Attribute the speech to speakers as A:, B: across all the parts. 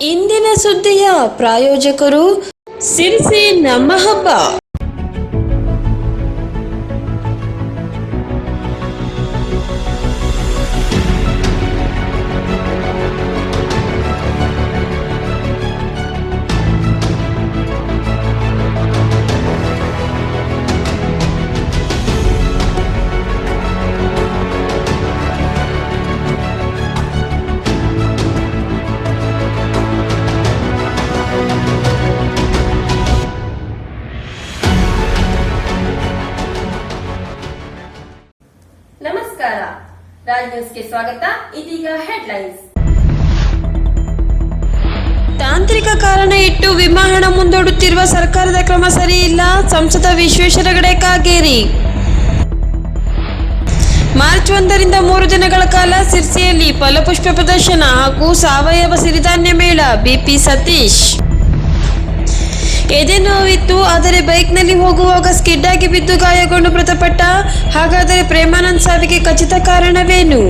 A: ಇಂದಿನ ಸುದ್ದಿಯ ಪ್ರಾಯೋಜಕರು ಸಿರಿಸಿ ನಮ್ಮ ಹಬ್ಬ ತಾಂತ್ರಿಕ ಕಾರಣ ಇಟ್ಟು ವಿಮಾ ಹಣ ಮುಂದೂಡುತ್ತಿರುವ ಸರ್ಕಾರದ ಕ್ರಮ ಸರಿಯಿಲ್ಲ. ಸಂಸದ ವಿಶ್ವೇಶ್ವರ ಹೆಗಡೆ ಕಾಗೇರಿ. ಮಾರ್ಚ್ ಒಂದರಿಂದ ಮೂರು ದಿನಗಳ ಕಾಲ ಸಿರ್ಸಿಯಲ್ಲಿ ಫಲಪುಷ್ಪ ಪ್ರದರ್ಶನ ಹಾಗೂ ಸಾವಯವ ಸಿರಿಧಾನ್ಯ ಮೇಳ. ಬಿಪಿ ಸತೀಶ್. ಎದೆ ನೋವಿತ್ತು, ಆದರೆ ಬೈಕ್ನಲ್ಲಿ ಹೋಗುವಾಗ ಸ್ಕಿಡ್ ಆಗಿ ಬಿದ್ದು ಗಾಯಗೊಂಡು ಮೃತಪಟ್ಟ. ಹಾಗಾದರೆ ಪ್ರೇಮಾನಂದ್ ಸಾವಿಗೆ ಖಚಿತ ಕಾರಣವೇನು?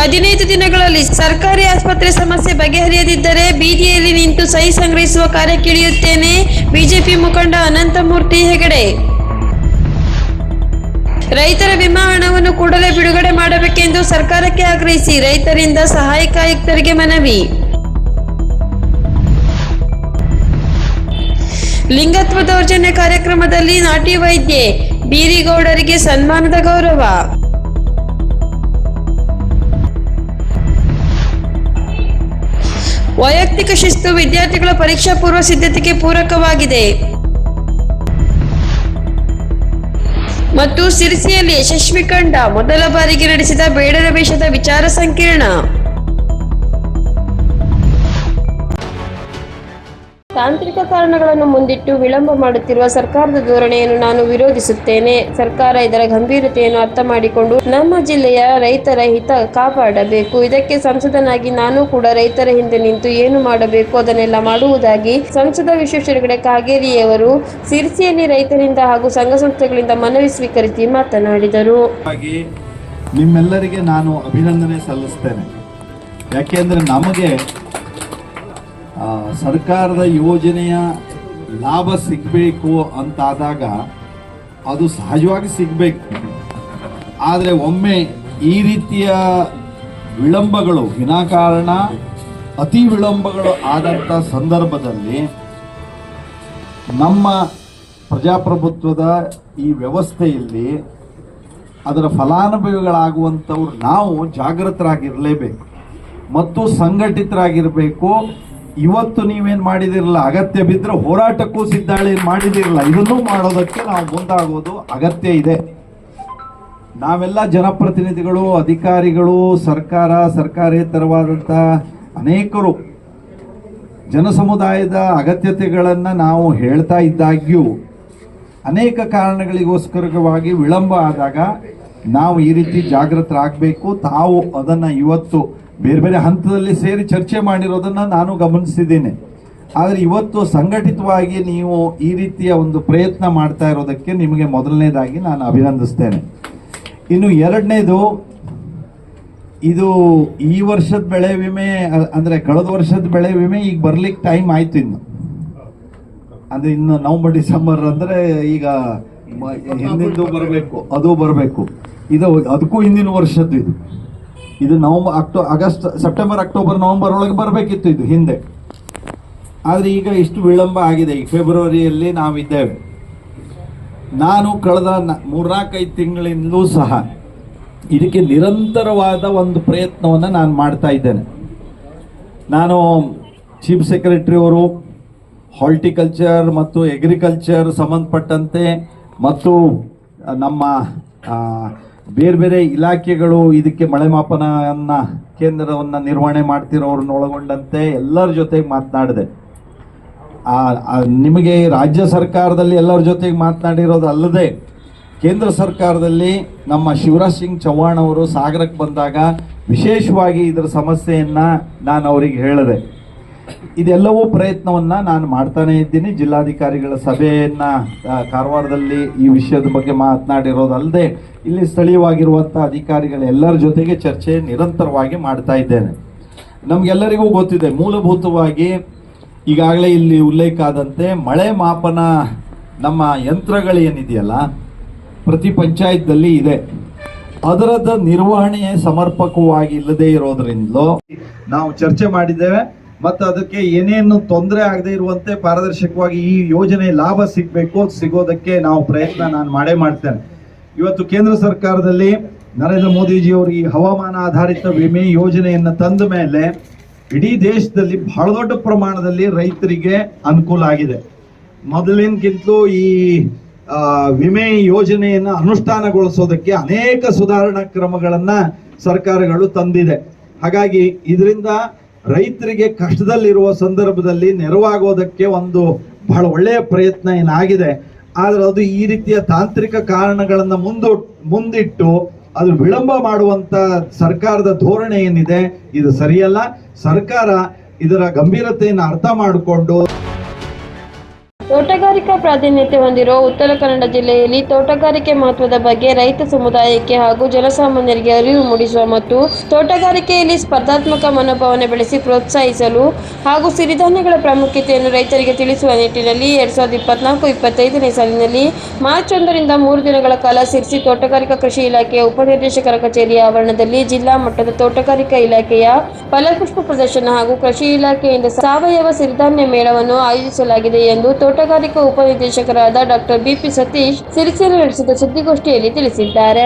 A: ಹದಿನೈದು ದಿನಗಳಲ್ಲಿ ಸರ್ಕಾರಿ ಆಸ್ಪತ್ರೆ ಸಮಸ್ಯೆ ಬಗೆಹರಿಯದಿದ್ದರೆ ಬೀದಿಯಲ್ಲಿ ನಿಂತು ಸಹಿ ಸಂಗ್ರಹಿಸುವ ಕಾರ್ಯಕ್ಕಿಳಿಯುತ್ತೇನೆ ಬಿಜೆಪಿ ಮುಖಂಡ ಅನಂತಮೂರ್ತಿ ಹೆಗಡೆ. ರೈತರ ವಿಮಾ ಹಣವನ್ನು ಕೂಡಲೇ ಬಿಡುಗಡೆ ಮಾಡಬೇಕೆಂದು ಸರ್ಕಾರಕ್ಕೆ ಆಗ್ರಹಿಸಿ ರೈತರಿಂದ ಸಹಾಯಕ ಆಯುಕ್ತರಿಗೆ ಮನವಿ. ಲಿಂಗತ್ವ ದೌರ್ಜನ್ಯ ಕಾರ್ಯಕ್ರಮದಲ್ಲಿ ನಾಟಿ ವೈದ್ಯೆ. ಬೀರಿಗೌಡರಿಗೆ ಸನ್ಮಾನದ ಗೌರವ. ವೈಯಕ್ತಿಕ ಶಿಸ್ತು ವಿದ್ಯಾರ್ಥಿಗಳ ಪರೀಕ್ಷಾ ಪೂರ್ವ ಸಿದ್ಧತೆಗೆ ಪೂರಕವಾಗಿದೆ. ಮತ್ತು ಸಿರಿಸಿಯಲ್ಲಿ ಯಶಸ್ವಿ ಕಂಡ ಮೊದಲ ಬಾರಿಗೆ ನಡೆಸಿದ ಬೇಡರ ವೇಷದ ವಿಚಾರ ಸಂಕಿರಣ. ತಾಂತ್ರಿಕ ಕಾರಣಗಳನ್ನು ಮುಂದಿಟ್ಟು ವಿಳಂಬ ಮಾಡುತ್ತಿರುವ ಸರ್ಕಾರದ ಧೋರಣೆಯನ್ನು ನಾನು ವಿರೋಧಿಸುತ್ತೇನೆ. ಸರ್ಕಾರ ಇದರ ಗಂಭೀರತೆಯನ್ನು ಅರ್ಥ ಮಾಡಿಕೊಂಡು ನಮ್ಮ ಜಿಲ್ಲೆಯ ರೈತರ ಹಿತ ಕಾಪಾಡಬೇಕು. ಇದಕ್ಕೆ ಸಂಸದನಾಗಿ ನಾನು ಕೂಡ ರೈತರ ಹಿಂದೆ ನಿಂತು ಏನು ಮಾಡಬೇಕು ಅದನ್ನೆಲ್ಲ ಮಾಡುವುದಾಗಿ ಸಂಸದ ವಿಶ್ವೇಶ್ವರ ಹೆಗಡೆ ಕಾಗೇರಿಯವರು ಸಿರ್ಸಿಯಲ್ಲಿ ರೈತರಿಂದ ಹಾಗೂ ಸಂಘ ಸಂಸ್ಥೆಗಳಿಂದ ಮನವಿ ಸ್ವೀಕರಿಸಿ ಮಾತನಾಡಿದರು.
B: ನಿಮ್ಮೆಲ್ಲರಿಗೆ ನಾನು ಅಭಿನಂದನೆ ಸಲ್ಲಿಸ್ತೇನೆ. ಯಾಕೆಂದ್ರೆ ನಮಗೆ ಸರ್ಕಾರದ ಯೋಜನೆಯ ಲಾಭ ಸಿಗಬೇಕು ಅಂತಾದಾಗ ಅದು ಸಹಜವಾಗಿ ಸಿಗಬೇಕು. ಆದರೆ ಒಮ್ಮೆ ಈ ರೀತಿಯ ವಿಳಂಬಗಳು, ವಿನಾಕಾರಣ, ಅತಿ ವಿಳಂಬಗಳು ಆದಂಥ ಸಂದರ್ಭದಲ್ಲಿ ನಮ್ಮ ಪ್ರಜಾಪ್ರಭುತ್ವದ ಈ ವ್ಯವಸ್ಥೆಯಲ್ಲಿ ಅದರ ಫಲಾನುಭವಿಗಳಾಗುವಂಥವ್ರು ನಾವು ಜಾಗೃತರಾಗಿರಲೇಬೇಕು. ಮತ್ತು ಸಂಘಟಿತರಾಗಿರಬೇಕು. ಇವತ್ತು ನೀವೇನು ಮಾಡಿದಿರಲ್ಲ, ಅಗತ್ಯ ಬಿದ್ದರೆ ಹೋರಾಟಕ್ಕೂ ಸಿದ್ಧಾಳಿ ಮಾಡಿದಿರಲ್ಲ, ಇದನ್ನೂ ಮಾಡೋದಕ್ಕೆ ನಾವು ಮುಂದಾಗೋದು ಅಗತ್ಯ ಇದೆ. ನಾವೆಲ್ಲ ಜನಪ್ರತಿನಿಧಿಗಳು, ಅಧಿಕಾರಿಗಳು, ಸರ್ಕಾರ ಸರ್ಕಾರೇತರವಾದಂಥ ಅನೇಕರು, ಜನಸಮುದಾಯದ ಅಗತ್ಯತೆಗಳನ್ನು ನಾವು ಹೇಳ್ತಾ ಇದ್ದಾಗ್ಯೂ, ಅನೇಕ ಕಾರಣಗಳಿಗೋಸ್ಕರವಾಗಿ ವಿಳಂಬ ಆದಾಗ ನಾವು ಈ ರೀತಿ ಜಾಗೃತರಾಗಬೇಕು ತಾವು ಅದನ್ನು ಇವತ್ತು ಬೇರೆ ಬೇರೆ ಹಂತದಲ್ಲಿ ಸೇರಿ ಚರ್ಚೆ ಮಾಡಿರೋದನ್ನು ನಾನು ಗಮನಿಸಿದ್ದೇನೆ. ಆದರೆ ಇವತ್ತು ಸಂಘಟಿತವಾಗಿ ನೀವು ಈ ರೀತಿಯ ಒಂದು ಪ್ರಯತ್ನ ಮಾಡ್ತಾ ಇರೋದಕ್ಕೆ ನಿಮಗೆ ಮೊದಲನೇದಾಗಿ ನಾನು ಅಭಿನಂದಿಸ್ತೇನೆ. ಇನ್ನು ಎರಡನೇದು ಇದು ಈ ವರ್ಷದ ಬೆಳೆ ವಿಮೆ ಅಂದರೆ ಕಳೆದ ವರ್ಷದ ಬೆಳೆ ವಿಮೆ ಈಗ ಬರ್ಲಿಕ್ಕೆ ಟೈಮ್ ಆಯ್ತು ಇನ್ನು. ಅಂದ್ರೆ ಇನ್ನು ನವಂಬರ್ ಡಿಸೆಂಬರ್ ಅಂದ್ರೆ ಈಗ ಮ- ಹಿಂದಿಂದು ಬರಬೇಕು. ಅದು ಬರಬೇಕು. ಇದು ಅದಕ್ಕೂ ಹಿಂದಿನ ವರ್ಷದ್ದು ಇದು. ಇದು ನವಂಬರ್ ಅಕ್ಟೋ ಆಗಸ್ಟ್, ಸೆಪ್ಟೆಂಬರ್, ಅಕ್ಟೋಬರ್, ನವಂಬರ್ ಒಳಗೆ ಬರಬೇಕಿತ್ತು ಇದು ಹಿಂದೆ. ಆದರೆ ಈಗ ಇಷ್ಟು ವಿಳಂಬ ಆಗಿದೆ. ಈ ಫೆಬ್ರವರಿಯಲ್ಲಿ ನಾವಿದ್ದೇವೆ. ನಾನು ಕಳೆದ ಮೂರ್ನಾಲ್ಕೈದು ತಿಂಗಳಿಂದಲೂ ಸಹ ಇದಕ್ಕೆ ನಿರಂತರವಾದ ಒಂದು ಪ್ರಯತ್ನವನ್ನು ನಾನು ಮಾಡ್ತಾ ಇದ್ದೇನೆ. ನಾನು ಚೀಫ್ ಸೆಕ್ರೆಟರಿ ಅವರು, ಹಾರ್ಟಿಕಲ್ಚರ್ ಮತ್ತು ಎಗ್ರಿಕಲ್ಚರ್ ಸಂಬಂಧಪಟ್ಟಂತೆ ಮತ್ತು ನಮ್ಮ ಬೇರೆ ಬೇರೆ ಇಲಾಖೆಗಳು ಇದಕ್ಕೆ ಮಳೆ ಮಾಪನ ಕೇಂದ್ರವನ್ನು ನಿರ್ವಹಣೆ ಮಾಡ್ತಿರೋರನ್ನ ಒಳಗೊಂಡಂತೆ ಎಲ್ಲರ ಜೊತೆಗೆ ಮಾತನಾಡಿದೆ. ನಿಮಗೆ ರಾಜ್ಯ ಸರ್ಕಾರದಲ್ಲಿ ಎಲ್ಲರ ಜೊತೆಗೆ ಮಾತನಾಡಿರೋದು ಅಲ್ಲದೆ, ಕೇಂದ್ರ ಸರ್ಕಾರದಲ್ಲಿ ನಮ್ಮ ಶಿವರಾಜ್ ಸಿಂಗ್ ಚೌಹಾಣ್ ಅವರು ಸಾಗರಕ್ಕೆ ಬಂದಾಗ ವಿಶೇಷವಾಗಿ ಇದರ ಸಮಸ್ಯೆಯನ್ನು ನಾನು ಅವರಿಗೆ ಹೇಳಿದೆ. ಇದೆಲ್ಲವೂ ಪ್ರಯತ್ನವನ್ನ ನಾನು ಮಾಡ್ತಾನೆ ಇದ್ದೀನಿ. ಜಿಲ್ಲಾಧಿಕಾರಿಗಳ ಸಭೆಯನ್ನ ಕಾರವಾರದಲ್ಲಿ ಈ ವಿಷಯದ ಬಗ್ಗೆ ಮಾತನಾಡಿರೋದಲ್ಲದೆ ಇಲ್ಲಿ ಸ್ಥಳೀಯವಾಗಿರುವಂಥ ಅಧಿಕಾರಿಗಳ ಎಲ್ಲರ ಜೊತೆಗೆ ಚರ್ಚೆ ನಿರಂತರವಾಗಿ ಮಾಡ್ತಾ ಇದ್ದೇನೆ. ನಮ್ಗೆಲ್ಲರಿಗೂ ಗೊತ್ತಿದೆ, ಮೂಲಭೂತವಾಗಿ ಈಗಾಗಲೇ ಇಲ್ಲಿ ಉಲ್ಲೇಖ ಆದಂತೆ ಮಳೆ ಮಾಪನ ನಮ್ಮ ಯಂತ್ರಗಳೇನಿದೆಯಲ್ಲ, ಪ್ರತಿ ಪಂಚಾಯತ್ನಲ್ಲಿ ಇದೆ. ಅದರದ ನಿರ್ವಹಣೆ ಸಮರ್ಪಕವಾಗಿ ಇಲ್ಲದೆ ಇರೋದ್ರಿಂದಲೂ ನಾವು ಚರ್ಚೆ ಮಾಡಿದ್ದೇವೆ. ಮತ್ತು ಅದಕ್ಕೆ ಏನೇನು ತೊಂದರೆ ಆಗದೆ ಇರುವಂತೆ ಪಾರದರ್ಶಕವಾಗಿ ಈ ಯೋಜನೆ ಲಾಭ ಸಿಗಬೇಕು, ಸಿಗೋದಕ್ಕೆ ನಾವು ಪ್ರಯತ್ನ ನಾನು ಮಾಡೇ ಮಾಡ್ತೇನೆ. ಇವತ್ತು ಕೇಂದ್ರ ಸರ್ಕಾರದಲ್ಲಿ ನರೇಂದ್ರ ಮೋದಿಜಿಯವರು ಈ ಹವಾಮಾನ ಆಧಾರಿತ ವಿಮೆ ಯೋಜನೆಯನ್ನು ತಂದ ಮೇಲೆ ಇಡೀ ದೇಶದಲ್ಲಿ ಬಹಳ ದೊಡ್ಡ ಪ್ರಮಾಣದಲ್ಲಿ ರೈತರಿಗೆ ಅನುಕೂಲ ಆಗಿದೆ. ಮೊದಲಿನಕ್ಕಿಂತಲೂ ಈ ವಿಮೆ ಯೋಜನೆಯನ್ನು ಅನುಷ್ಠಾನಗೊಳಿಸೋದಕ್ಕೆ ಅನೇಕ ಸುಧಾರಣಾ ಕ್ರಮಗಳನ್ನು ಸರ್ಕಾರಗಳು ತಂದಿದೆ. ಹಾಗಾಗಿ ಇದರಿಂದ ರೈತರಿಗೆ ಕಷ್ಟದಲ್ಲಿರುವ ಸಂದರ್ಭದಲ್ಲಿ ನೆರವಾಗೋದಕ್ಕೆ ಒಂದು ಬಹಳ ಒಳ್ಳೆಯ ಪ್ರಯತ್ನ ಏನಾಗಿದೆ? ಆದ್ರೆ ಅದು ಈ ರೀತಿಯ ತಾಂತ್ರಿಕ ಕಾರಣಗಳನ್ನು ಮುಂದು, ಮುಂದಿಟ್ಟು ಅದು ವಿಳಂಬ ಮಾಡುವಂತ ಸರ್ಕಾರದ ಧೋರಣೆ ಏನಿದೆ, ಇದು ಸರಿಯಲ್ಲ. ಸರ್ಕಾರ ಇದರ ಗಂಭೀರತೆಯನ್ನು ಅರ್ಥ ಮಾಡಿಕೊಂಡು
A: ತೋಟಗಾರಿಕಾ ಪ್ರಾಧಾನ್ಯತೆ ಹೊಂದಿರುವ ಉತ್ತರ ಕನ್ನಡ ಜಿಲ್ಲೆಯಲ್ಲಿ ತೋಟಗಾರಿಕೆ ಮಹತ್ವದ ಬಗ್ಗೆ ರೈತ ಸಮುದಾಯಕ್ಕೆ ಹಾಗೂ ಜನಸಾಮಾನ್ಯರಿಗೆ ಅರಿವು ಮೂಡಿಸುವ ಮತ್ತು ತೋಟಗಾರಿಕೆಯಲ್ಲಿ ಸ್ಪರ್ಧಾತ್ಮಕ ಮನೋಭಾವನೆ ಬೆಳೆಸಿ ಪ್ರೋತ್ಸಾಹಿಸಲು ಹಾಗೂ ಸಿರಿಧಾನ್ಯಗಳ ಪ್ರಾಮುಖ್ಯತೆಯನ್ನು ರೈತರಿಗೆ ತಿಳಿಸುವ ನಿಟ್ಟಿನಲ್ಲಿ ಎರಡ್ ಸಾವಿರದ ಇಪ್ಪತ್ನಾಲ್ಕು, ಇಪ್ಪತ್ತೈದನೇ ಸಾಲಿನಲ್ಲಿ ಮಾರ್ಚ್ ಒಂದರಿಂದ ಮೂರು ದಿನಗಳ ಕಾಲ ಸಿರ್ಸಿ ತೋಟಗಾರಿಕಾ ಕೃಷಿ ಇಲಾಖೆಯ ಉಪನಿರ್ದೇಶಕರ ಕಚೇರಿಯ ಆವರಣದಲ್ಲಿ ಜಿಲ್ಲಾ ಮಟ್ಟದ ತೋಟಗಾರಿಕಾ ಇಲಾಖೆಯ ಫಲಪುಷ್ಪ ಪ್ರದರ್ಶನ ಹಾಗೂ ಕೃಷಿ ಇಲಾಖೆಯಿಂದ ಸಾವಯವ ಸಿರಿಧಾನ್ಯ ಮೇಳವನ್ನು ಆಯೋಜಿಸಲಾಗಿದೆ ಎಂದು ತೋಟಗಾರಿಕಾ ಉಪನಿರ್ದೇಶಕರಾದ ಡಾಕ್ಟರ್ ಬಿಪಿ ಸತೀಶ್ ಸಿರಿಸಿರಿ ನಡೆಸಿದ ಸುದ್ದಿಗೋಷ್ಠಿಯಲ್ಲಿ ತಿಳಿಸಿದ್ದಾರೆ.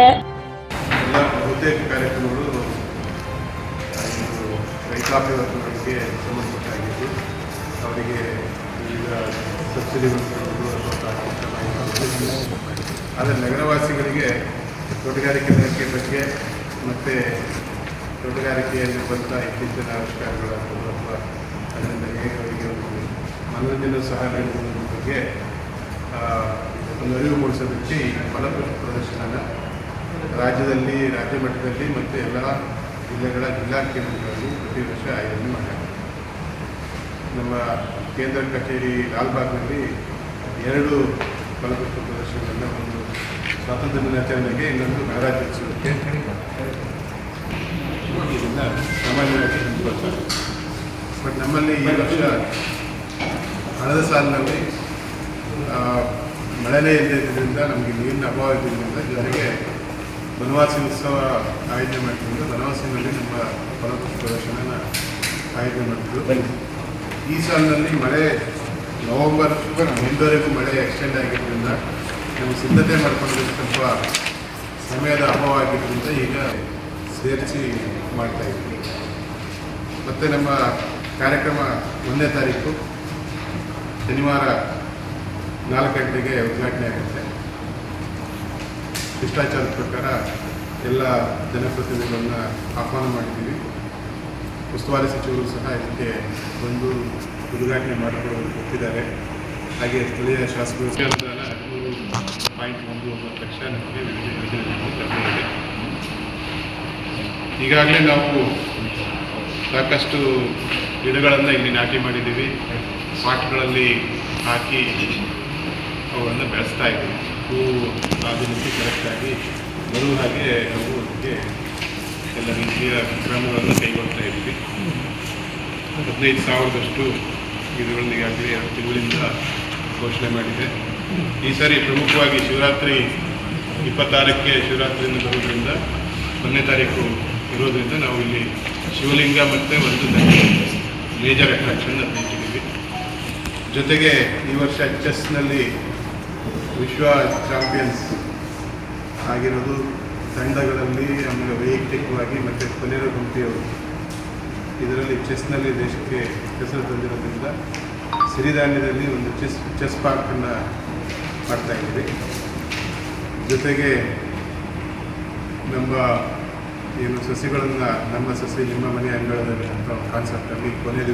C: ಅವರಿಗೆ ಆದರೆ ನಗರವಾಸಿಗಳಿಗೆ ತೋಟಗಾರಿಕೆ ಇಲಾಖೆ ಬಗ್ಗೆ ಮತ್ತು ತೋಟಗಾರಿಕೆಯಲ್ಲಿ ಬಂದ ಇತ್ತೀಚಿನ ಆವಿಷ್ಕಾರಗಳಾಗ್ಬೋದು ಅಥವಾ ಅದರಿಂದ ಹೇಗೆ ಅವರಿಗೆ ಒಂದು ಮನೋರಂಜನೆ ಸಹ ನೀಡುವುದರ ಆ, ಒಂದು ಅರಿವು ಮೂಡಿಸೋದಕ್ಕೆ ಈ ಫಲಪುಷ್ಪ ಪ್ರದರ್ಶನನ ರಾಜ್ಯದಲ್ಲಿ ರಾಜ್ಯ ಮಟ್ಟದಲ್ಲಿ ಮತ್ತು ಎಲ್ಲ ಜಿಲ್ಲೆಗಳ ಜಿಲ್ಲಾ ಕೇಂದ್ರಗಳಲ್ಲಿ ಪ್ರತಿ ವರ್ಷ ಆಯೋಜನೆ ಮಾಡಲಾಗಿದೆ ನಮ್ಮ ಕೇಂದ್ರ ಕಚೇರಿ ಲಾಲ್ಬಾಗ್ನಲ್ಲಿ ಎರಡು ಫಲಪುಷ್ಪ ಪ್ರದರ್ಶನಗಳನ್ನು ಒಂದು ಸ್ವಾತಂತ್ರ್ಯ ದಿನಾಚರಣೆಗೆ ಇನ್ನೊಂದು ಗಣರಾಜ್ಯೋತ್ಸವಕ್ಕೆ ಇದನ್ನ ಸಾಮಾನ್ಯವಾಗಿ ಬಟ್ ನಮ್ಮಲ್ಲಿ ಈ ವರ್ಷ ಕಳೆದ ಸಾಲಿನಲ್ಲಿ ಮಳೆನೇ ಇಲ್ಲದಿದ್ದರಿಂದ ನಮಗೆ ನೀರಿನ ಅಭಾವ ಇದ್ದರಿಂದ ಜನರಿಗೆ ಬನವಾಸಿ ಉತ್ಸವ ಆಯೋಜನೆ ಮಾಡಿಕೊಂಡು ಬನವಾಸಿನಲ್ಲಿ ನಮ್ಮ ಫಲಪುಷ್ಪ ಪ್ರದರ್ಶನ ಆಯೋಜನೆ ಮಾಡಿದ್ರು ಈ ಸಾಲಿನಲ್ಲಿ ಮಳೆ ನವಂಬರ್ ಮುಂದುವರೆಗೂ ಮಳೆ ಎಕ್ಸ್ಟೆಂಡ್ ಆಗಿದ್ದರಿಂದ ನಾವು ಸಿದ್ಧತೆ ಮಾಡ್ಕೊಳ್ಳೋದಕ್ಕೆ ಸ್ವಲ್ಪ ಸಮಯದ ಅಭಾವ ಆಗಿದ್ದರಿಂದ ಈಗ ಸೇರಿಸಿ ಮಾಡ್ತಾ ಇದ್ದೀವಿ. ಮತ್ತು ನಮ್ಮ ಕಾರ್ಯಕ್ರಮ ಒಂದನೇ ತಾರೀಕು ಶನಿವಾರ ನಾಲ್ಕು ಗಂಟೆಗೆ ಉದ್ಘಾಟನೆ ಆಗುತ್ತೆ. ಶಿಷ್ಟಾಚಾರದ ಪ್ರಕಾರ ಎಲ್ಲ ಜನಪ್ರತಿನಿಧಿಗಳನ್ನು ಆಹ್ವಾನ ಮಾಡಿದ್ದೀವಿ. ಉಸ್ತುವಾರಿ ಸಚಿವರು ಸಹ ಇದಕ್ಕೆ ಬಂದು ಉದ್ಘಾಟನೆ ಮಾಡಿಕೊಂಡು ಒಪ್ಪಿದ್ದಾರೆ. ಹಾಗೆ ಸ್ಥಳೀಯ ಶಾಸಕರು ಪಾಯಿಂಟ್ ಒಂದು ಒಂಬತ್ತು ಲಕ್ಷ ನಮಗೆ ಈಗಾಗಲೇ ನಾವು ಸಾಕಷ್ಟು ಗಿಡಗಳನ್ನು ಇಲ್ಲಿ ನಾಟಿ ಮಾಡಿದ್ದೀವಿ. ಪಾಟ್ಗಳಲ್ಲಿ ಹಾಕಿ ಅವುಗಳನ್ನು ಬೆಳೆಸ್ತಾ ಇದ್ದೀವಿ ಹೂವು ಆಧುನಿಕ ಕರೆಕ್ಟಾಗಿ ಬರುವ ಹಾಗೆ ನಾವು ಅದಕ್ಕೆ ಎಲ್ಲ ರೀತಿಯ ಕ್ರಮಗಳನ್ನು ಕೈಗೊಳ್ತಾ ಇದ್ವಿ. ಹದಿನೈದು ಸಾವಿರದಷ್ಟು ಇದುಗಳನ್ನ ಈಗಾಗಲೇ ಎರಡು ತಿಂಗಳಿಂದ ಘೋಷಣೆ ಮಾಡಿದೆ. ಈ ಸಾರಿ ಪ್ರಮುಖವಾಗಿ ಶಿವರಾತ್ರಿ ಇಪ್ಪತ್ತಾರಕ್ಕೆ ಶಿವರಾತ್ರಿಯಿಂದ ಬರೋದ್ರಿಂದ ಒಂದನೇ ತಾರೀಕು ಇರೋದ್ರಿಂದ ನಾವು ಇಲ್ಲಿ ಶಿವಲಿಂಗ ಮತ್ತು ಒಂದು ಮೇಜರ್ ಅಟ್ರಾಕ್ಷನ್ ಅಂತ ಇಟ್ಟಿದ್ದೀವಿ ಜೊತೆಗೆ ಈ ವರ್ಷ ಚೆಸ್ನಲ್ಲಿ ವಿಶ್ವ ಚಾಂಪಿಯನ್ಸ್ ಆಗಿರೋದು ತಂಡಗಳಲ್ಲಿ ನಮಗೆ ವೈಯಕ್ತಿಕವಾಗಿ ಮತ್ತು ಕೊನೆಯ ಗುಂಪಿಯವರು. ಇದರಲ್ಲಿ ಚೆಸ್ನಲ್ಲಿ ದೇಶಕ್ಕೆ ಹೆಸರು ತಂದಿರೋದ್ರಿಂದ ಸಿರಿಧಾನ್ಯದಲ್ಲಿ ಒಂದು ಚೆಸ್ ಚೆಸ್ ಪಾರ್ಕನ್ನು ಮಾಡ್ತಾ ಇದ್ದೀವಿ. ಜೊತೆಗೆ ನಮ್ಮ ಏನು ಸಸಿಗಳನ್ನು, ನಮ್ಮ ಸಸಿ ನಿಮ್ಮ ಮನೆ ಅಂಗಳದಲ್ಲಿ ಅಂತ ಕಾನ್ಸೆಪ್ಟಲ್ಲಿ ಕೊನೆ